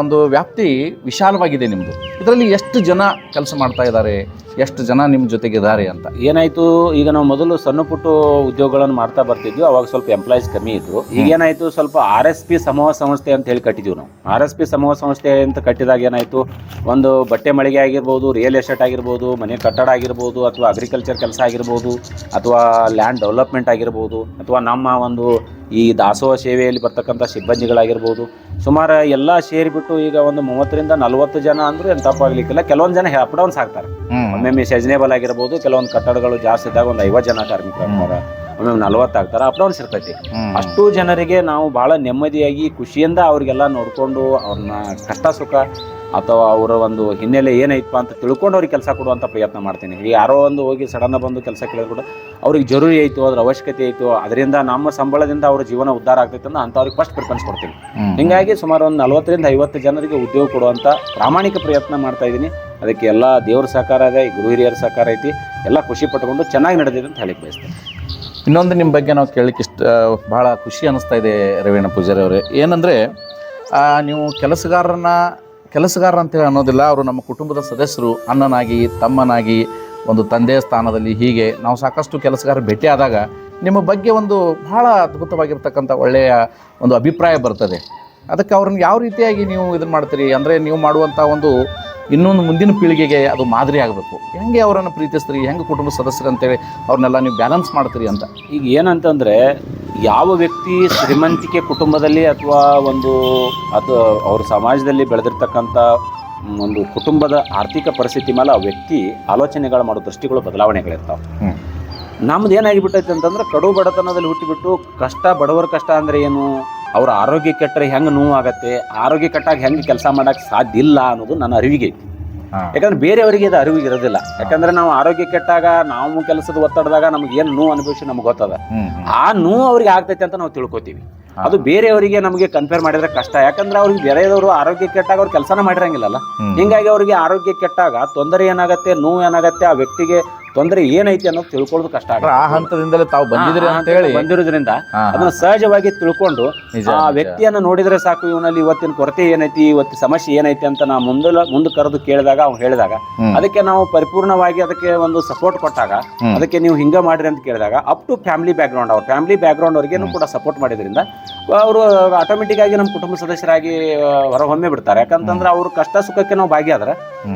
ಒಂದು ವ್ಯಾಪ್ತಿ ವಿಶಾಲವಾಗಿದೆ ನಿಮ್ಮದು ಇದರಲ್ಲಿ ಎಷ್ಟು ಜನ ಕೆಲಸ ಮಾಡ್ತಾ ಇದ್ದಾರೆ ಎಷ್ಟು ಜನ ನಿಮ್ಮ ಜೊತೆಗಿದ್ದಾರೆ ಅಂತ? ಏನಾಯಿತು ಈಗ ನಾವು ಮೊದಲು ಸಣ್ಣ ಪುಟ್ಟ ಉದ್ಯೋಗಗಳನ್ನು ಮಾಡ್ತಾ ಬರ್ತಿದ್ವಿ ಅವಾಗ ಸ್ವಲ್ಪ ಎಂಪ್ಲಾಯೀಸ್ ಕಮ್ಮಿ ಇದ್ರು. ಈಗ ಏನಾಯ್ತು ಸ್ವಲ್ಪ ಆರ್ ಎಸ್ ಪಿ ಸಮೂಹ ಸಂಸ್ಥೆ ಅಂತ ಹೇಳಿ ಕಟ್ಟಿದ್ದೀವಿ ನಾವು. ಆರ್ ಎಸ್ ಪಿ ಸಮೂಹ ಸಂಸ್ಥೆ ಅಂತ ಕಟ್ಟಿದಾಗ ಏನಾಯಿತು ಒಂದು ಬಟ್ಟೆ ಮಳಿಗೆ ಆಗಿರ್ಬೋದು ರಿಯಲ್ ಎಸ್ಟೇಟ್ ಆಗಿರ್ಬೋದು ಮನೆ ಕಟ್ಟಡ ಆಗಿರ್ಬೋದು ಅಥವಾ ಅಗ್ರಿಕಲ್ಚರ್ ಕೆಲಸ ಆಗಿರ್ಬೋದು ಅಥವಾ ಲ್ಯಾಂಡ್ ಡೆವಲಪ್ಮೆಂಟ್ ಆಗಿರ್ಬೋದು ಅಥವಾ ನಮ್ಮ ಒಂದು ಈ ದಾಸೋಹ ಸೇವೆಯಲ್ಲಿ ಬರ್ತಕ್ಕಂಥ ಸಿಬ್ಬಂದಿಗಳಾಗಿರ್ಬೋದು ಸುಮಾರು ಎಲ್ಲ ಸೇರಿಬಿಟ್ಟು ಈಗ ಒಂದು ಮೂವತ್ತರಿಂದ ನಲವತ್ತು ಜನ ಅಂದ್ರೂ ಏನು ತಪ್ಪಾಗ್ಲಿಕ್ಕಿಲ್ಲ ಕೆಲವೊಂದು ಜನ ಅಪ್ ಡೌನ್ಸ್ ಆಗ್ತಾರೆ ಒಮ್ಮೊಮ್ಮೆ ಸೆಜನೇಬಲ್ ಆಗಿರ್ಬೋದು ಕೆಲವೊಂದು ಕಟ್ಟಡಗಳು ಜಾಸ್ತಿ ಇದ್ದಾಗ ಒಂದು ಐವತ್ತು ಜನ ಕಾರ್ಮಿಕರು ಆಗ್ತಾರೆ. ಒಮ್ಮೊಮ್ಮೆ ನಲವತ್ತು ಆಗ್ತಾರೆ. ಅಪ್ ಡೌನ್ಸ್ ಇರ್ತೈತಿ ಅಷ್ಟು ಜನರಿಗೆ ನಾವು ಬಹಳ ನೆಮ್ಮದಿಯಾಗಿ ಖುಷಿಯಿಂದ ಅವ್ರಿಗೆಲ್ಲ ನೋಡಿಕೊಂಡು ಅವ್ರನ್ನ ಕಷ್ಟ ಸುಖ ಅಥವಾ ಅವರ ಒಂದು ಹಿನ್ನೆಲೆ ಏನೈತಪ್ಪ ಅಂತ ತಿಳ್ಕೊಂಡು ಅವ್ರಿಗೆ ಕೆಲಸ ಕೊಡುವಂಥ ಪ್ರಯತ್ನ ಮಾಡ್ತೀನಿ. ಈಗ ಯಾರೋ ಒಂದು ಹೋಗಿ ಸಡನ್ ಬಂದು ಕೆಲಸ ಕೇಳಿದ್ರು ಅವ್ರಿಗೆ ಜರೂರಿ ಐತೋ ಅದ್ರ ಅವಶ್ಯಕತೆ ಐತೋ ಅದರಿಂದ ನಮ್ಮ ಸಂಬಳದಿಂದ ಅವ್ರ ಜೀವನ ಉದ್ಧಾರ ಆಗ್ತೈತೆ ಅಂತ ಅಂಥವ್ರಿಗೆ ಫಸ್ಟ್ ಪ್ರಿಫರೆನ್ಸ್ ಕೊಡ್ತೀನಿ. ಹಿಂಗಾಗಿ ಸುಮಾರು ಒಂದು ನಲವತ್ತರಿಂದ ಐವತ್ತು ಜನರಿಗೆ ಉದ್ಯೋಗ ಕೊಡುವಂಥ ಪ್ರಾಮಾಣಿಕ ಪ್ರಯತ್ನ ಮಾಡ್ತಾ ಇದ್ದೀನಿ. ಅದಕ್ಕೆ ಎಲ್ಲ ದೇವ್ರ ಸಹಕಾರ ಇದೆ ಗುರು ಹಿರಿಯರ ಸಹಕಾರ ಐತಿ. ಎಲ್ಲ ಖುಷಿ ಪಟ್ಕೊಂಡು ಚೆನ್ನಾಗಿ ನಡೆದಿದೆ ಅಂತ ಹೇಳಿಕ್ ಬಯಸ್ತೇನೆ. ಇನ್ನೊಂದು ನಿಮ್ಮ ಬಗ್ಗೆ ನಾವು ಕೇಳಲಿಕ್ಕೆ ಇಷ್ಟ ಭಾಳ ಖುಷಿ ಅನ್ನಿಸ್ತಾ ಇದೆ ರವೀಣ ಪೂಜಾರಿ ಅವರೇ. ಏನಂದರೆ ನೀವು ಕೆಲಸಗಾರರನ್ನ ಕೆಲಸಗಾರ ಅಂತೇಳಿ ಅನ್ನೋದಿಲ್ಲ, ಅವರು ನಮ್ಮ ಕುಟುಂಬದ ಸದಸ್ಯರು, ಅಣ್ಣನಾಗಿ, ತಮ್ಮನಾಗಿ, ಒಂದು ತಂದೆಯ ಸ್ಥಾನದಲ್ಲಿ ಹೀಗೆ ನಾವು ಸಾಕಷ್ಟು ಕೆಲಸಗಾರ ಭೇಟಿ ಆದಾಗ ನಿಮ್ಮ ಬಗ್ಗೆ ಒಂದು ಬಹಳ ಅದ್ಭುತವಾಗಿರ್ತಕ್ಕಂಥ ಒಳ್ಳೆಯ ಒಂದು ಅಭಿಪ್ರಾಯ ಬರ್ತದೆ. ಅದಕ್ಕೆ ಅವ್ರನ್ನ ಯಾವ ರೀತಿಯಾಗಿ ನೀವು ಇದನ್ನು ಮಾಡ್ತೀರಿ? ಅಂದರೆ ನೀವು ಮಾಡುವಂಥ ಒಂದು ಇನ್ನೊಂದು ಮುಂದಿನ ಪೀಳಿಗೆಗೆ ಅದು ಮಾದರಿ ಆಗಬೇಕು. ಹೆಂಗೆ ಅವರನ್ನು ಪ್ರೀತಿಸ್ತೀರಿ? ಹೆಂಗೆ ಕುಟುಂಬ ಸದಸ್ಯರು ಅಂತೇಳಿ ಅವ್ರನ್ನೆಲ್ಲ ನೀವು ಬ್ಯಾಲೆನ್ಸ್ ಮಾಡ್ತೀರಿ ಅಂತ? ಈಗ ಏನಂತಂದರೆ ಯಾವ ವ್ಯಕ್ತಿ ಶ್ರೀಮಂತಿಕೆ ಕುಟುಂಬದಲ್ಲಿ ಅಥವಾ ಒಂದು ಅದು ಅವ್ರ ಸಮಾಜದಲ್ಲಿ ಬೆಳೆದಿರ್ತಕ್ಕಂಥ ಒಂದು ಕುಟುಂಬದ ಆರ್ಥಿಕ ಪರಿಸ್ಥಿತಿ ಮೇಲೆ ಆ ವ್ಯಕ್ತಿ ಆಲೋಚನೆಗಳು ಮಾಡೋ ದೃಷ್ಟಿಗಳು ಬದಲಾವಣೆಗಳಿರ್ತಾವೆ. ನಮ್ದು ಏನಾಗಿಬಿಟ್ಟೈತೆ ಅಂತಂದ್ರೆ ಕಡು ಬಡತನದಲ್ಲಿ ಹುಟ್ಟಿಬಿಟ್ಟು ಕಷ್ಟ ಬಡವರ ಕಷ್ಟ ಅಂದ್ರೆ ಏನು? ಅವ್ರ ಆರೋಗ್ಯ ಕೆಟ್ಟರೆ ಹೆಂಗೆ ನೋವು ಆಗತ್ತೆ ಆರೋಗ್ಯ ಕೆಟ್ಟಾಗ ಹೆಂಗೆ ಕೆಲಸ ಮಾಡೋಕ್ಕೆ ಸಾಧ್ಯ ಇಲ್ಲ ಅನ್ನೋದು ನನ್ನ ಅರಿವಿಗೆ ಐತಿ. ಯಾಕಂದ್ರೆ ಬೇರೆಯವರಿಗೆ ಇದು ಅರಿವಿಗೆ ಇರೋದಿಲ್ಲ. ಯಾಕಂದ್ರೆ ನಾವು ಆರೋಗ್ಯ ಕೆಟ್ಟಾಗ ನಾವು ಕೆಲಸದ ಒತ್ತಡದಾಗ ನಮ್ಗೆ ಏನು ನೋವು ಅನುಭವಿಸಿ ನಮ್ಗೆ ಗೊತ್ತದ. ಆ ನೋವು ಅವ್ರಿಗೆ ಆಗ್ತೈತೆ ಅಂತ ನಾವು ತಿಳ್ಕೊತೀವಿ. ಅದು ಬೇರೆಯವರಿಗೆ ನಮಗೆ ಕಂಪೇರ್ ಮಾಡಿದ್ರೆ ಕಷ್ಟ. ಯಾಕಂದ್ರೆ ಅವ್ರಿಗೆ ಬೇರೆಯವರು ಆರೋಗ್ಯ ಕೆಟ್ಟಾಗ ಅವ್ರು ಕೆಲಸನ ಮಾಡಿರಂಗಿಲ್ಲಲ್ಲ. ಹಿಂಗಾಗಿ ಅವರಿಗೆ ಆರೋಗ್ಯ ಕೆಟ್ಟಾಗ ತೊಂದರೆ ಏನಾಗತ್ತೆ ನೋವು ಏನಾಗತ್ತೆ ಆ ವ್ಯಕ್ತಿಗೆ ತೊಂದರೆ ಏನೈತಿ ಅನ್ನೋದು ತಿಳ್ಕೊಳ್ಳೋದು ಕಷ್ಟ ಆ ಆಗುತ್ತೆ. ಹಂತದಿಂದಲೇ ತಾವು ಬಂದಿದ್ರಿ ಆ- ಆ ಅಂತ ಹೇಳಿ ಬಂದಿರೋದ್ರಿಂದ. ಅದನ್ನ ಸಹಜವಾಗಿ ತಿಳ್ಕೊಂಡು ಆ. ವ್ಯಕ್ತಿಯನ್ನ ನೋಡಿದ್ರೆ ಸಾಕು ಇವನಲ್ಲಿ ಇವತ್ತಿನ ಕೊರತೆ ಏನೈತಿ ಇವತ್ತು ಸಮಸ್ಯೆ ಏನೈತಿ ಅಂತ ನಾ ಮುಂದೆ ಮುಂದೆ ಕರೆದು ಕೇಳಿದಾಗ ಅವ್ನು ಹೇಳಿದಾಗ ಅದಕ್ಕೆ ನಾವು ಪರಿಪೂರ್ಣವಾಗಿ ಅದಕ್ಕೆ ಒಂದು ಸಪೋರ್ಟ್ ಕೊಟ್ಟಾಗ ಅದಕ್ಕೆ ನೀವು ಹಿಂಗ ಮಾಡ್ರಿ ಅಂತ ಕೇಳಿದಾಗ ಅಪ್ ಟು ಫ್ಯಾಮಿಲಿ ಬ್ಯಾಕ್ಗ್ರೌಂಡ್ ಅವ್ರ. ಫ್ಯಾಮಿಲಿ ಬ್ಯಾಕ್ಗ್ರೌಂಡ್ ಅವ್ರಿಗೇನು ಕೂಡ ಸಪೋರ್ಟ್ ಮಾಡಿದ್ರಿಂದ ಅವರು ಆಟೋಮೆಟಿಕ್ ಆಗಿ ನಮ್ಮ ಕುಟುಂಬ ಸದಸ್ಯರಾಗಿ ಆ, ಹೊರಹೊಮ್ಮೆ ಬಿಡ್ತಾರೆ. ಯಾಕಂತಂದ್ರೆ ಅವ್ರ ಕಷ್ಟ ಸುಖಕ್ಕೆ ನಾವು ಭಾಗಿಯಾದ್ರೆ.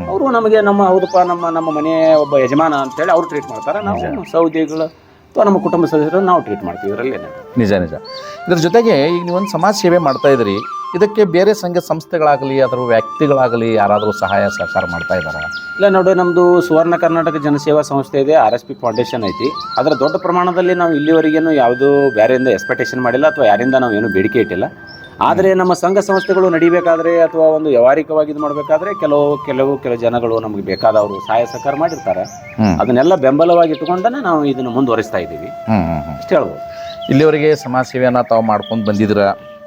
ಅವರು ನಮಗೆ ನಮ್ಮ ಹೌದಪ್ಪ ನಮ್ಮ ನಮ್ಮ ಮನೆಯ ಒಬ್ಬ ಯಜಮಾನ ಅಂತೇಳಿ ಅವ್ರು ಟ್ರೀಟ್ ಮಾಡ್ತಾರೆ. ನಾವು ಸೌದಿಗಳು ಅಥವಾ ನಮ್ಮ ಕುಟುಂಬ ಸದಸ್ಯರು ನಾವು ಟ್ರೀಟ್ ಮಾಡ್ತೀವಿ ಇದರಲ್ಲಿ ನಿಜ ನಿಜ. ಇದ್ರ ಜೊತೆಗೆ ಈಗ ನೀವೊಂದು ಸಮಾಜ ಸೇವೆ ಮಾಡ್ತಾ ಇದ್ರಿ. ಇದಕ್ಕೆ ಬೇರೆ ಸಂಘ ಸಂಸ್ಥೆಗಳಾಗಲಿ ಅಥವಾ ವ್ಯಕ್ತಿಗಳಾಗಲಿ ಯಾರಾದರೂ ಸಹಾಯ ಸಹಕಾರ ಮಾಡ್ತಾ ಇದ್ದಾರೆ? ಇಲ್ಲ ನೋಡಿ ನಮ್ಮದು ಸುವರ್ಣ ಕರ್ನಾಟಕ ಜನಸೇವಾ ಸಂಸ್ಥೆ ಇದೆ ಆರ್ ಎಸ್ ಪಿ ಫೌಂಡೇಶನ್ ಐತಿ. ಅದರ ದೊಡ್ಡ ಪ್ರಮಾಣದಲ್ಲಿ ನಾವು ಇಲ್ಲಿವರೆಗೇನು ಯಾವುದೂ ಬೇರೆಯಿಂದ ಎಕ್ಸ್ಪೆಕ್ಟೇಷನ್ ಮಾಡಿಲ್ಲ ಅಥವಾ ಯಾರಿಂದ ನಾವು ಏನು ಬೇಡಿಕೆ ಇಟ್ಟಿಲ್ಲ. ಆದರೆ ನಮ್ಮ ಸಂಘ ಸಂಸ್ಥೆಗಳು ನಡಿಬೇಕಾದ್ರೆ ಅಥವಾ ಒಂದು ವ್ಯವಹಾರಿಕವಾಗಿ ಇದು ಮಾಡಬೇಕಾದ್ರೆ ಕೆಲವು ಕೆಲವು ಕೆಲವು ಜನಗಳು ನಮಗೆ ಬೇಕಾದವರು ಸಹಾಯ ಸಹಕಾರ ಮಾಡಿರ್ತಾರೆ. ಅದನ್ನೆಲ್ಲ ಬೆಂಬಲವಾಗಿ ಇಟ್ಟುಕೊಂಡನೆ ನಾವು ಇದನ್ನು ಮುಂದುವರಿಸ್ತಾ ಇದ್ದೀವಿ. ಅಷ್ಟು ಹೇಳ್ಬೋದು. ಇಲ್ಲಿವರೆಗೆ ಸಮಾಜ ಸೇವೆಯನ್ನು ತಾವು ಮಾಡ್ಕೊಂಡು ಬಂದಿದ್ದೀರ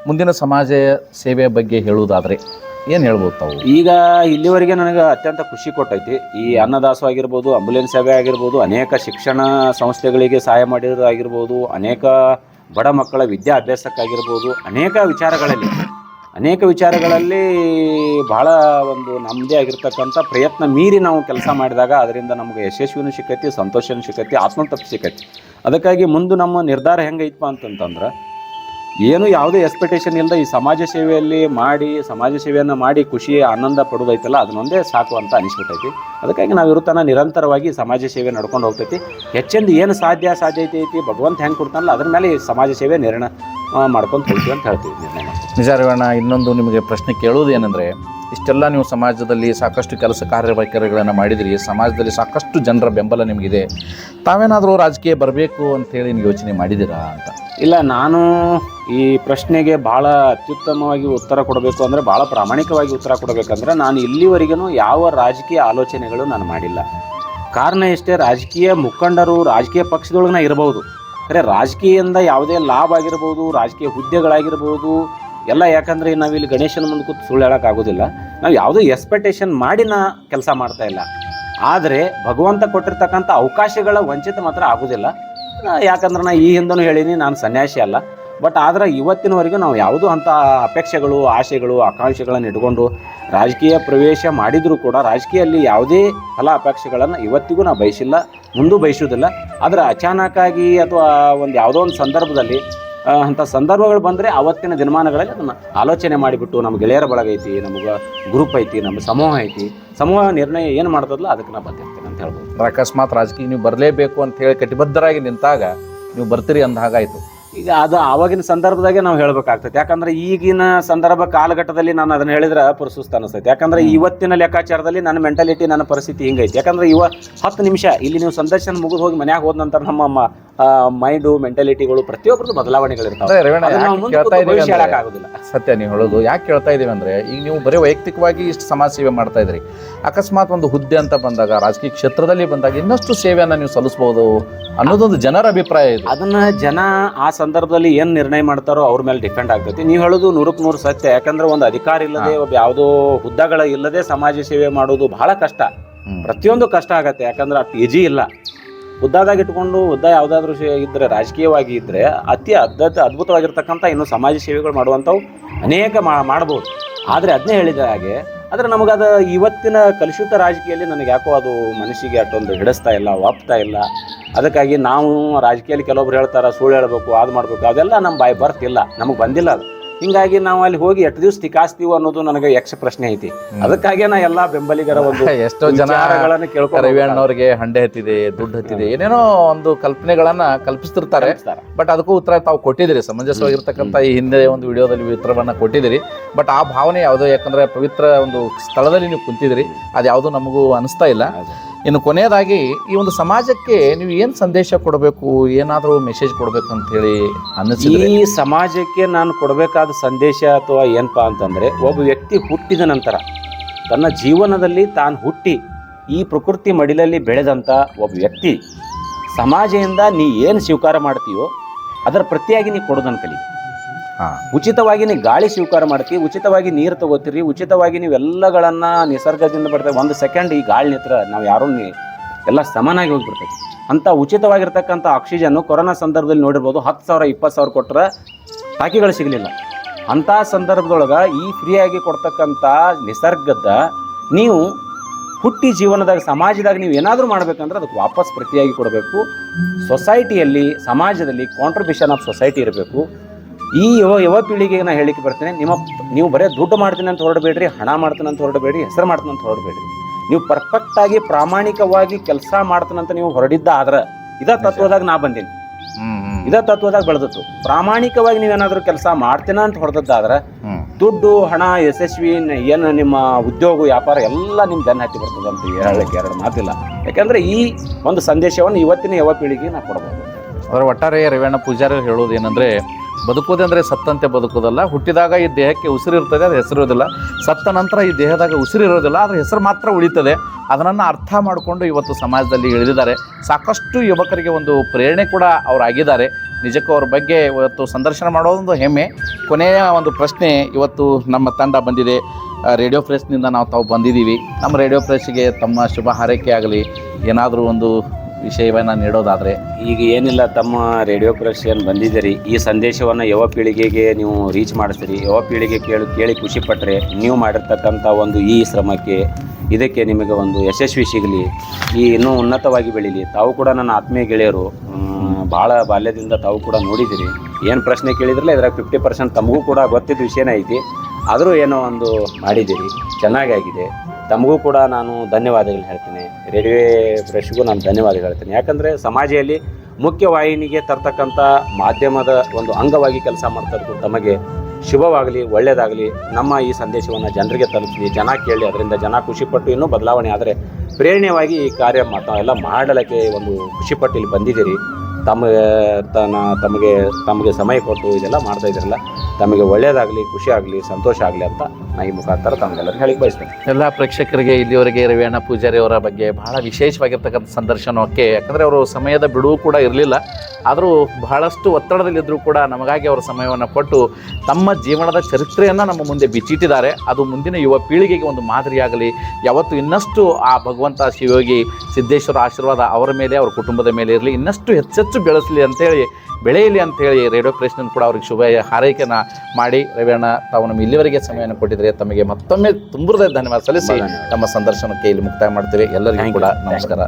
ಮುಂದಿನ ಸಮಾಜ ಸೇವೆ ಬಗ್ಗೆ ಹೇಳುವುದಾದರೆ ಏನು ಹೇಳ್ಬೋದು ತಾವು? ಈಗ ಇಲ್ಲಿವರೆಗೆ ನನಗೆ ಅತ್ಯಂತ ಖುಷಿ ಕೊಟ್ಟೈತಿ. ಈ ಅನ್ನದಾಸೋ ಆಗಿರ್ಬೋದು ಆಂಬುಲೆನ್ಸ್ ಸೇವೆ ಆಗಿರ್ಬೋದು ಅನೇಕ ಶಿಕ್ಷಣ ಸಂಸ್ಥೆಗಳಿಗೆ ಸಹಾಯ ಮಾಡಿರೋದು ಆಗಿರ್ಬೋದು ಅನೇಕ ಬಡ ಮಕ್ಕಳ ವಿದ್ಯಾಭ್ಯಾಸಕ್ಕಾಗಿರ್ಬೋದು, ಅನೇಕ ವಿಚಾರಗಳಲ್ಲಿ ಅನೇಕ ವಿಚಾರಗಳಲ್ಲಿ ಬಹಳ ಒಂದು ನಮ್ಮದೇ ಆಗಿರ್ತಕ್ಕಂಥ ಪ್ರಯತ್ನ ಮೀರಿ ನಾವು ಕೆಲಸ ಮಾಡಿದಾಗ ಅದರಿಂದ ನಮಗೆ ಯಶಸ್ವಿನೂ ಸಿಕ್ಕೈತಿ, ಸಂತೋಷನೂ ಸಿಕ್ಕೈತಿ, ಆತ್ಮತೃಪ್ತಿ ಸಿಕ್ಕೈತಿ. ಅದಕ್ಕಾಗಿ ಮುಂದೆ ನಮ್ಮ ನಿರ್ಧಾರ ಹೆಂಗೈತಪ್ಪ ಅಂತಂತಂದ್ರೆ ಏನು ಯಾವುದೇ ಎಕ್ಸ್ಪೆಕ್ಟೇಷನ್ ಇಲ್ಲದೆ ಈ ಸಮಾಜ ಸೇವೆಯಲ್ಲಿ ಮಾಡಿ, ಸಮಾಜ ಸೇವೆಯನ್ನು ಮಾಡಿ ಖುಷಿ ಆನಂದ ಪಡೋದೈತಲ್ಲ, ಅದನ್ನೊಂದೇ ಸಾಕು ಅಂತ ಅನಿಸ್ಬಿಟ್ಟೈತಿ. ಅದಕ್ಕಾಗಿ ನಾವು ಇರುತ್ತಾನ ನಿರಂತರವಾಗಿ ಸಮಾಜ ಸೇವೆ ನಡ್ಕೊಂಡು ಹೋಗ್ತೈತಿ. ಹೆಚ್ಚಿಂದ ಏನು ಸಾಧ್ಯ ಸಾಧ್ಯತೆ ಐತಿ, ಭಗವಂತ ಹೆಂಗೆ ಕೊಡ್ತಾನಲ್ಲ, ಅದ್ರ ಮೇಲೆ ಈ ಸಮಾಜ ಸೇವೆ ನಿರ್ಣಯ ಮಾಡ್ಕೊಂಡು ಹೋಗ್ತೀವಿ ಅಂತ ಹೇಳ್ತೀವಿ ನಿರ್ಣಯ. ಮಾಡ್ತೀವಿ ನಿಜ ರೇವಣ್ಣ ಇನ್ನೊಂದು ನಿಮಗೆ ಪ್ರಶ್ನೆ ಕೇಳೋದು ಏನಂದರೆ, ಇಷ್ಟೆಲ್ಲ ನೀವು ಸಮಾಜದಲ್ಲಿ ಸಾಕಷ್ಟು ಕೆಲಸ ಕಾರ್ಯವೈಖರಿಗಳನ್ನು ಮಾಡಿದಿರಿ, ಸಮಾಜದಲ್ಲಿ ಸಾಕಷ್ಟು ಜನರ ಬೆಂಬಲ ನಿಮಗಿದೆ. ತಾವೇನಾದರೂ ರಾಜಕೀಯ ಬರಬೇಕು ಅಂತೇಳಿ ನೀವು ಯೋಚನೆ ಮಾಡಿದ್ದೀರಾ ಅಂತ? ಇಲ್ಲ, ನಾನು ಈ ಪ್ರಶ್ನೆಗೆ ಭಾಳ ಅತ್ಯುತ್ತಮವಾಗಿ ಉತ್ತರ ಕೊಡಬೇಕು ಅಂದರೆ ಭಾಳ ಪ್ರಾಮಾಣಿಕವಾಗಿ ಉತ್ತರ ಕೊಡಬೇಕಂದ್ರೆ, ನಾನು ಇಲ್ಲಿವರೆಗೂ ಯಾವ ರಾಜಕೀಯ ಆಲೋಚನೆಗಳು ನಾನು ಮಾಡಿಲ್ಲ. ಕಾರಣ ಎಷ್ಟೇ ರಾಜಕೀಯ ಮುಖಂಡರು, ರಾಜಕೀಯ ಪಕ್ಷದೊಳಗೆ ಇರಬಹುದು ಖರೆ ರಾಜಕೀಯದಿಂದ ಯಾವುದೇ ಲಾಭ ಆಗಿರ್ಬೋದು, ರಾಜಕೀಯ ಹುದ್ದೆಗಳಾಗಿರ್ಬೋದು ಎಲ್ಲ ಯಾಕಂದರೆ ನಾವಿಲ್ಲಿ ಗಣೇಶನ ಮುಂದೆ ಕೂತು ಸುಳ್ಳು ಹೇಳೋಕ್ಕಾಗೋದಿಲ್ಲ ನಾವು ಯಾವುದೋ ಎಕ್ಸ್ಪೆಕ್ಟೇಷನ್ ಮಾಡಿ ನಾ ಕೆಲಸ ಮಾಡ್ತಾ ಇಲ್ಲ. ಆದರೆ ಭಗವಂತ ಕೊಟ್ಟಿರ್ತಕ್ಕಂಥ ಅವಕಾಶಗಳ ವಂಚಿತ ಮಾತ್ರ ಆಗೋದಿಲ್ಲ. ಯಾಕಂದ್ರೆ ನಾ ಈ ಹಿಂದನೂ ಹೇಳೀನಿ, ನಾನು ಸನ್ಯಾಸಿ ಅಲ್ಲ. ಬಟ್ ಆದ್ರೆ ಇವತ್ತಿನವರೆಗೂ ನಾವು ಯಾವುದೂ ಅಂಥ ಅಪೇಕ್ಷೆಗಳು ಆಶೆಗಳು ಆಕಾಂಕ್ಷೆಗಳನ್ನು ಇಟ್ಕೊಂಡು ರಾಜಕೀಯ ಪ್ರವೇಶ ಮಾಡಿದರೂ ಕೂಡ ರಾಜಕೀಯಲ್ಲಿ ಯಾವುದೇ ಫಲ ಅಪೇಕ್ಷೆಗಳನ್ನು ಇವತ್ತಿಗೂ ನಾವು ಬಯಸಿಲ್ಲ, ಮುಂದೂ ಬಯಸೋದಿಲ್ಲ ಆದರೆ ಅಚಾನಕ್ಕಾಗಿ ಅಥವಾ ಒಂದು ಯಾವುದೋ ಒಂದು ಸಂದರ್ಭದಲ್ಲಿ ಅಂಥ ಸಂದರ್ಭಗಳು ಬಂದರೆ ಅವತ್ತಿನ ದಿನಮಾನಗಳಲ್ಲಿ ಅದನ್ನು ಆಲೋಚನೆ ಮಾಡಿಬಿಟ್ಟು ನಮ್ಮ ಗೆಳೆಯರ ಬಳಗ ಐತಿ ನಮಗೆ ಗ್ರೂಪ್ ಐತಿ ನಮ್ಮ ಸಮೂಹ ಐತಿ ಸಮೂಹ ನಿರ್ಣಯ ಏನು ಮಾಡ್ತದಲ್ಲ ಅದಕ್ಕೆ ನಾ ಬಂದಿರ್ತೇನೆ ಅಂತ ಹೇಳ್ಬೋದು. ಅಕಸ್ಮಾತ್ ರಾಜಕೀಯ ನೀವು ಬರಲೇಬೇಕು ಅಂತ ಹೇಳಿ ಕಟಿಬದ್ಧರಾಗಿ ನಿಂತಾಗ ನೀವು ಬರ್ತೀರಿ ಅಂದ ಹಾಗಾಯಿತು. ಈಗ ಅದು ಆವಾಗಿನ ಸಂದರ್ಭದಾಗೆ ನಾವು ಹೇಳ್ಬೇಕಾಗ್ತೈತೆ. ಯಾಕಂದ್ರೆ ಈಗಿನ ಸಂದರ್ಭ ಕಾಲಘಟ್ಟದಲ್ಲಿ ನಾನು ಅದನ್ನ ಹೇಳಿದ್ರೆ ಅಪರಿಸುಸ್ತ ಅನಿಸ್ತೈತೆ. ಯಾಕಂದ್ರೆ ಇವತ್ತಿನ ಲೆಕ್ಕಾಚಾರದಲ್ಲಿ ನನ್ನ ಮೆಂಟಾಲಿಟಿ ನನ್ನ ಪರಿಸ್ಥಿತಿ ಹಿಂಗೈತೆ. ಯಾಕಂದ್ರೆ ಇವ ಹತ್ತು ನಿಮಿಷ ಇಲ್ಲಿ ನೀವು ಸಂದರ್ಶನ ಮುಗಿದು ಹೋಗಿ ಮನ್ಯಾಗ ಹೋದ ನಂತರ ನಮ್ಮ ಮೈಂಡು ಮೆಂಟಾಲಿಟಿಗಳು ಪ್ರತಿಯೊಬ್ಬರದ್ದು ಬದಲಾವಣೆಗಳಿರ್ತಾವೆ. ಹೇಳಕ್ಕಾಗೋದಿಲ್ಲ. ಸತ್ಯ ನೀವು ಹೇಳೋದು. ಯಾಕೆ ಕೇಳ್ತಾ ಇದೀವಿ ಅಂದ್ರೆ ಈಗ ನೀವು ಬರೀ ವೈಯಕ್ತಿಕವಾಗಿ ಇಷ್ಟು ಸಮಾಜ ಸೇವೆ ಮಾಡ್ತಾ ಇದ್ರಿ. ಅಕಸ್ಮಾತ್ ಒಂದು ಹುದ್ದೆ ಅಂತ ಬಂದಾಗ ರಾಜಕೀಯ ಕ್ಷೇತ್ರದಲ್ಲಿ ಬಂದಾಗ ಇನ್ನಷ್ಟು ಸೇವೆಯನ್ನ ನೀವು ಸಲ್ಲಿಸಬಹುದು ಅನ್ನೋದೊಂದು ಜನರ ಅಭಿಪ್ರಾಯ ಇದೆ. ಅದನ್ನ ಜನ ಆ ಸಂದರ್ಭದಲ್ಲಿ ಏನ್ ನಿರ್ಣಯ ಮಾಡ್ತಾರೋ ಅವ್ರ ಮೇಲೆ ಡಿಪೆಂಡ್ ಆಗ್ತೈತಿ. ನೀವು ಹೇಳೋದು ನೂರಕ್ಕೆ ನೂರು ಸತ್ಯ. ಯಾಕಂದ್ರೆ ಒಂದು ಅಧಿಕಾರ ಇಲ್ಲದೆ ಒಬ್ಬ ಯಾವುದೋ ಹುದ್ದೆಗಳ ಇಲ್ಲದೆ ಸಮಾಜ ಸೇವೆ ಮಾಡೋದು ಬಹಳ ಕಷ್ಟ. ಪ್ರತಿಯೊಂದು ಕಷ್ಟ ಆಗತ್ತೆ. ಯಾಕಂದ್ರೆ ಅಷ್ಟು ಈಜಿ ಇಲ್ಲ. ಹುದ್ದಾದಾಗ ಇಟ್ಕೊಂಡು ಉದ್ದ ಯಾವುದಾದ್ರೂ ಇದ್ರೆ, ರಾಜಕೀಯವಾಗಿ ಇದ್ರೆ ಅತಿ ಅದ್ಭುತ ಅದ್ಭುತವಾಗಿರ್ತಕ್ಕಂಥ ಇನ್ನು ಸಮಾಜ ಸೇವೆಗಳು ಮಾಡುವಂಥವು ಅನೇಕ ಮಾಡಬಹುದು. ಆದರೆ ಅದನ್ನೇ ಹೇಳಿದ ಹಾಗೆ, ಆದರೆ ನಮಗದು ಇವತ್ತಿನ ಕಲುಷಿತ ರಾಜಕೀಯದಲ್ಲಿ ನನಗೆ ಯಾಕೋ ಅದು ಮನಸ್ಸಿಗೆ ಅಷ್ಟೊಂದು ಹಿಡಿಸ್ತಾ ಇಲ್ಲ ಒಪ್ತಾ ಇಲ್ಲ. ಅದಕ್ಕಾಗಿ ನಾವು ರಾಜಕೀಯದಲ್ಲಿ ಕೆಲವೊಬ್ರು ಹೇಳ್ತಾರೆ, ಸುಳ್ಳು ಹೇಳಬೇಕು, ಅದು ಮಾಡಬೇಕು, ಅದೆಲ್ಲ ನಮ್ಮ ಬಾಯಿ ಬರ್ತಿಲ್ಲ, ನಮಗೆ ಬಂದಿಲ್ಲ ಅದು. ಹಿಂಗಾಗಿ ನಾವು ಅಲ್ಲಿ ಹೋಗಿ ಎಷ್ಟು ದಿವಸ ಟಿಕಾಸ್ತೀವೋ ಅನ್ನೋದು ನನಗೆ ಯಕ್ಷ ಪ್ರಶ್ನೆ ಐತಿ. ಅದಕ್ಕಾಗಿ ನಾ ಎಲ್ಲಾ ಬೆಂಬಲಿಗರ ಒಂದು *laughs* ಎಷ್ಟೋ ಜನ ಕೇಳ್ಕೊಂಡು ರವಿಯಣ್ಣವ್ರಿಗೆ ಹಂಡೆ ಹತ್ತಿದೆ ದುಡ್ಡು ಹತ್ತಿದೆ ಏನೇನೋ ಒಂದು ಕಲ್ಪನೆಗಳನ್ನ ಕಲ್ಪಿಸ್ತಿರ್ತಾರೆ. ಬಟ್ ಅದಕ್ಕೂ ಉತ್ತರ ತಾವು ಕೊಟ್ಟಿದ್ದೀರಿ. ಸಮಂಜಸವಾಗಿರ್ತಕ್ಕಂಥ ಈ ಹಿಂದೆ ಒಂದು ವಿಡಿಯೋದಲ್ಲಿ ಉತ್ತರವನ್ನ ಕೊಟ್ಟಿದ್ದೀರಿ. ಬಟ್ ಆ ಭಾವನೆ ಯಾವುದೋ ಯಾಕಂದ್ರೆ ಪವಿತ್ರ ಒಂದು ಸ್ಥಳದಲ್ಲಿ ನೀವು ಕುಂತಿದ್ದೀರಿ. ಅದು ಯಾವುದೂ ನಮಗೂ ಅನಿಸ್ತಾ ಇಲ್ಲ. ಇನ್ನು ಕೊನೆಯದಾಗಿ ಈ ಒಂದು ಸಮಾಜಕ್ಕೆ ನೀವು ಏನು ಸಂದೇಶ ಕೊಡಬೇಕು? ಏನಾದರೂ ಮೆಸೇಜ್ ಕೊಡಬೇಕು ಅಂತೇಳಿ ಅನ್ನಿಸಿದ್ರೆ? ಈ ಸಮಾಜಕ್ಕೆ ನಾನು ಕೊಡಬೇಕಾದ ಸಂದೇಶ ಅಥವಾ ಏನಪ್ಪ ಅಂತಂದರೆ, ಒಬ್ಬ ವ್ಯಕ್ತಿ ಹುಟ್ಟಿದ ನಂತರ, ತನ್ನ ಜೀವನದಲ್ಲಿ ತಾನು ಹುಟ್ಟಿ ಈ ಪ್ರಕೃತಿ ಮಡಿಲಲ್ಲಿ ಬೆಳೆದಂಥ ಒಬ್ಬ ವ್ಯಕ್ತಿ, ಸಮಾಜದಿಂದ ನೀ ಏನು ಸ್ವೀಕಾರ ಮಾಡ್ತೀಯೋ, ಅದರ ಪ್ರತಿಯಾಗಿ ನೀ ಕೊಡೋದನ್ನು ಕಲಿ ಉಚಿತವಾಗಿ ನೀವು ಗಾಳಿ ಸ್ವೀಕಾರ ಮಾಡ್ತೀವಿ, ಉಚಿತವಾಗಿ ನೀರು ತಗೋತೀರಿ, ಉಚಿತವಾಗಿ ನೀವೆಲ್ಲಗಳನ್ನು ನಿಸರ್ಗದಿಂದ ಬರ್ತೇವೆ ಒಂದು ಸೆಕೆಂಡ್ ಈ ಗಾಳಿ ನಿತ್ರ ನಾವು ಯಾರು ಎಲ್ಲ ಸಮನಾಗಿ ಹೋಗ್ಬಿಡ್ತೈತಿ ಅಂಥ ಉಚಿತವಾಗಿರ್ತಕ್ಕಂಥ ಆಕ್ಸಿಜನ್ನು ಕೊರೋನಾ ಸಂದರ್ಭದಲ್ಲಿ ನೋಡಿರ್ಬೋದು, ಹತ್ತು ಸಾವಿರ, ಇಪ್ಪತ್ತು ಸಾವಿರ ಕೊಟ್ಟರೆ ಟಾಕಿಗಳು ಸಿಗಲಿಲ್ಲ. ಅಂಥ ಸಂದರ್ಭದೊಳಗೆ ಈ ಫ್ರೀಯಾಗಿ ಕೊಡ್ತಕ್ಕಂಥ ನಿಸರ್ಗದ ನೀವು ಹುಟ್ಟಿ ಜೀವನದಾಗ, ಸಮಾಜದಾಗ ನೀವು ಏನಾದರೂ ಮಾಡಬೇಕಂದ್ರೆ ಅದಕ್ಕೆ ವಾಪಸ್ ಪ್ರತಿಯಾಗಿ ಕೊಡಬೇಕು. ಸೊಸೈಟಿಯಲ್ಲಿ ಸಮಾಜದಲ್ಲಿ ಕಾಂಟ್ರಿಬ್ಯೂಷನ್ ಆಫ್ ಸೊಸೈಟಿ ಇರಬೇಕು. ಈ ಯುವ ಯುವ ಪೀಳಿಗೆಗೆ ನಾನು ಹೇಳಿಕೆ ಬರ್ತೇನೆ ನಿಮ್ಮ ನೀವು ಬರೀ ದುಡ್ಡು ಮಾಡ್ತೀನಿ ಅಂತ ಹೊರಡಬೇಡ್ರಿ ಹಣ ಮಾಡ್ತೀನಿ ಅಂತ ಹೊರಡಬೇಡ್ರಿ ಹೆಸರು ಮಾಡ್ತೀನಿ ಅಂತ ಹೊರಡಬೇಡ್ರಿ. ನೀವು ಪರ್ಫೆಕ್ಟಾಗಿ ಪ್ರಾಮಾಣಿಕವಾಗಿ ಕೆಲಸ ಮಾಡ್ತೀನಂತ ನೀವು ಹೊರಡಿದ್ದ ಆದ್ರೆ ಇದ ತತ್ವದಾಗ ನಾ ಬಂದೀನಿ. ಇದ ತತ್ವದಾಗ ಬೆಳೆದತ್ತು ಪ್ರಾಮಾಣಿಕವಾಗಿ ನೀವೇನಾದರೂ ಕೆಲಸ ಮಾಡ್ತೀನ ಅಂತ ಹೊಡೆದದ್ದಾದ್ರೆ ದುಡ್ಡು ಹಣ ಯಶಸ್ವಿ ನ- ಏನು ನಿಮ್ಮ ಉದ್ಯೋಗ ವ್ಯಾಪಾರ ಎಲ್ಲ ನಿಮ್ಮ ಬೆನ್ನ ಹತ್ತಿ ಬರ್ತದೆ ಅಂತ ಹೇಳಲಿಕ್ಕೆ ಎರಡು ಮಾತಿಲ್ಲ. ಯಾಕಂದ್ರೆ ಈ ಒಂದು ಸಂದೇಶವನ್ನು ಇವತ್ತಿನ ಯುವ ಪೀಳಿಗೆ ನಾ ಕೊಡಬಹುದು ಅದರ ಒಟ್ಟಾರೆ ರೇವಣ್ಣ ಪೂಜಾರಿ ಹೇಳೋದು ಏನಂದ್ರೆ ಬದುಕುವುದಂದ್ರೆ ಸತ್ತಂತೆ ಬದುಕೋದಲ್ಲ ಹುಟ್ಟಿದಾಗ ಈ ದೇಹಕ್ಕೆ ಉಸಿರಿರ್ತದೆ ಅದು ಹೆಸರಿರೋದಿಲ್ಲ ಸತ್ತ ನಂತರ ಈ ದೇಹದಾಗ ಉಸಿರಿರೋದಿಲ್ಲ ಆದರೆ ಹೆಸರು ಮಾತ್ರ ಉಳಿತದೆ. ಅದನ್ನು ಅರ್ಥ ಮಾಡಿಕೊಂಡು ಇವತ್ತು ಸಮಾಜದಲ್ಲಿ ಇಳಿದಿದ್ದಾರೆ. ಸಾಕಷ್ಟು ಯುವಕರಿಗೆ ಒಂದು ಪ್ರೇರಣೆ ಕೂಡ ಅವ್ರು ಆಗಿದ್ದಾರೆ ನಿಜಕ್ಕೂ ಅವ್ರ ಬಗ್ಗೆ ಇವತ್ತು ಸಂದರ್ಶನ ಮಾಡೋದೊಂದು ಹೆಮ್ಮೆ. ಕೊನೆಯ ಒಂದು ಪ್ರಶ್ನೆ ಇವತ್ತು ನಮ್ಮ ತಂಡ ಬಂದಿದೆ. ರೇಡಿಯೋ ಪ್ರೆಸ್ನಿಂದ ನಾವು ತಾವು ಬಂದಿದ್ದೀವಿ. ನಮ್ಮ ರೇಡಿಯೋ ಪ್ರೆಸ್ಗೆ ತಮ್ಮ ಶುಭ ಹಾರೈಕೆ ಆಗಲಿ. ಏನಾದರೂ ಒಂದು ವಿಷಯವನ್ನು ನೀಡೋದಾದರೆ ಈಗ ಏನಿಲ್ಲ, ತಮ್ಮ ರೇಡಿಯೋ ಪ್ರೆಸ್ ಏನು ಬಂದಿದ್ದೀರಿ. ಈ ಸಂದೇಶವನ್ನು ಯುವ ಪೀಳಿಗೆಗೆ ನೀವು ರೀಚ್ ಮಾಡಿಸ್ತೀರಿ. ಯುವ ಪೀಳಿಗೆ ಕೇಳಿ ಕೇಳಿ ಖುಷಿ ಪಟ್ಟರೆ ನೀವು ಮಾಡಿರ್ತಕ್ಕಂಥ ಒಂದು ಈ ಶ್ರಮಕ್ಕೆ ಇದಕ್ಕೆ ನಿಮಗೆ ಒಂದು ಯಶಸ್ವಿ ಸಿಗಲಿ. ಈ ಇನ್ನೂ ಉನ್ನತವಾಗಿ ಬೆಳೀಲಿ. ತಾವು ಕೂಡ ನನ್ನ ಆತ್ಮೀಯ ಗೆಳೆಯರು ಭಾಳ ಬಾಲ್ಯದಿಂದ ತಾವು ಕೂಡ ನೋಡಿದ್ದೀರಿ. ಏನು ಪ್ರಶ್ನೆ ಕೇಳಿದ್ರಲ್ಲ, ಇದ್ರಾಗ ಫಿಫ್ಟಿ ಪರ್ಸೆಂಟ್ ತಮಗೂ ಕೂಡ ಗೊತ್ತಿದ್ದ ವಿಷಯನೇ ಐತಿ. ಆದರೂ ಏನೋ ಒಂದು ಮಾಡಿದ್ದೀರಿ ಚೆನ್ನಾಗಿ ಆಗಿದೆ ತಮಗೂ ಕೂಡ ನಾನು ಧನ್ಯವಾದಗಳು ಹೇಳ್ತೀನಿ. ರೇಡಿಯೋ ಪ್ರೆಸ್ಗೂ ನಾನು ಧನ್ಯವಾದಗಳು ಹೇಳ್ತೀನಿ. ಯಾಕಂದರೆ ಸಮಾಜದಲ್ಲಿ ಮುಖ್ಯವಾಹಿನಿಗೆ ತರ್ತಕ್ಕಂಥ ಮಾಧ್ಯಮದ ಒಂದು ಅಂಗವಾಗಿ ಕೆಲಸ ಮಾಡ್ತಾ ತಮಗೆ ಶುಭವಾಗಲಿ ಒಳ್ಳೆಯದಾಗಲಿ ನಮ್ಮ ಈ ಸಂದೇಶವನ್ನು ಜನರಿಗೆ ತಲುಪಿಸಿ, ಜನ ಕೇಳಿ, ಅದರಿಂದ ಜನ ಖುಷಿಪಟ್ಟು ಇನ್ನೂ ಬದಲಾವಣೆ ಆದರೆ ಪ್ರೇರಣೆಯಾಗಿ ಈ ಕಾರ್ಯ ಮಾತಾ ಎಲ್ಲ ಮಾಡಲಿಕ್ಕೆ ಒಂದು ಖುಷಿಪಟ್ಟು ಇಲ್ಲಿ ಬಂದಿದ್ದೀರಿ. ತಮ್ಮ ತನ್ನ ತಮಗೆ ತಮಗೆ ಸಮಯ ಕೊಟ್ಟು ಇದೆಲ್ಲ ಮಾಡ್ತಾ ಇದ್ದಾರಲ್ಲ, ತಮಗೆ ಒಳ್ಳೆಯದಾಗಲಿ ಖುಷಿ ಆಗಲಿ ಸಂತೋಷ ಆಗಲಿ ಅಂತ ನಾ ಈ ಮುಖಾಂತರ ತಮ್ಮೆಲ್ಲರಿಗೂ ಹೇಳಿ ಬಯಸ್ತೇನೆ. ಎಲ್ಲ ಪ್ರೇಕ್ಷಕರಿಗೆ ಇಲ್ಲಿವರೆಗೆ ರವಿಯಣ್ಣ ಪೂಜಾರಿ ಅವರ ಬಗ್ಗೆ ಬಹಳ ವಿಶೇಷವಾಗಿರ್ತಕ್ಕಂಥ ಸಂದರ್ಶನಕ್ಕೆ ಯಾಕಂದರೆ ಅವರು ಸಮಯದ ಬಿಡುವು ಕೂಡ ಇರಲಿಲ್ಲ. ಆದರೂ ಬಹಳಷ್ಟು ಒತ್ತಡದಲ್ಲಿದ್ದರೂ ಕೂಡ ನಮಗಾಗಿ ಅವರ ಸಮಯವನ್ನು ಕೊಟ್ಟು ತಮ್ಮ ಜೀವನದ ಚರಿತ್ರೆಯನ್ನು ನಮ್ಮ ಮುಂದೆ ಬಿಚ್ಚಿಟ್ಟಿದ್ದಾರೆ. ಅದು ಮುಂದಿನ ಯುವ ಪೀಳಿಗೆಗೆ ಒಂದು ಮಾದರಿಯಾಗಲಿ. ಯಾವತ್ತು ಇನ್ನಷ್ಟು ಆ ಭಗವಂತ ಶಿವಯೋಗಿ ಸಿದ್ದೇಶ್ವರ ಆಶೀರ್ವಾದ ಅವರ ಮೇಲೆ, ಅವರ ಕುಟುಂಬದ ಮೇಲೆ ಇರಲಿ, ಇನ್ನಷ್ಟು ಹೆಚ್ಚೆಚ್ಚು ಬೆಳೆಸಲಿ ಅಂತೇಳಿ ಬೆಳೆಯಲಿ ಅಂತೇಳಿ ರೇಡಿಯೋ ಪ್ರೇಷನ್ ಕೂಡ ಅವ್ರಿಗೆ ಶುಭ ಹಾರೈಕೆಯನ್ನು ಮಾಡಿ. ರವಿಯಣ್ಣ ತಾವು ನಮ್ಮ ಇಲ್ಲಿವರೆಗೆ ಸಮಯವನ್ನು ಕೊಟ್ಟಿದ್ರೆ ತಮಗೆ ಮತ್ತೊಮ್ಮೆ ತುಂಬುವುದೇ ಧನ್ಯವಾದ ಸಲ್ಲಿಸಿ ನಮ್ಮ ಸಂದರ್ಶನಕ್ಕೆ ಇಲ್ಲಿ ಮುಕ್ತಾಯ ಮಾಡ್ತೀವಿ. ಎಲ್ಲರಿಗೂ ಕೂಡ ನಮಸ್ಕಾರ.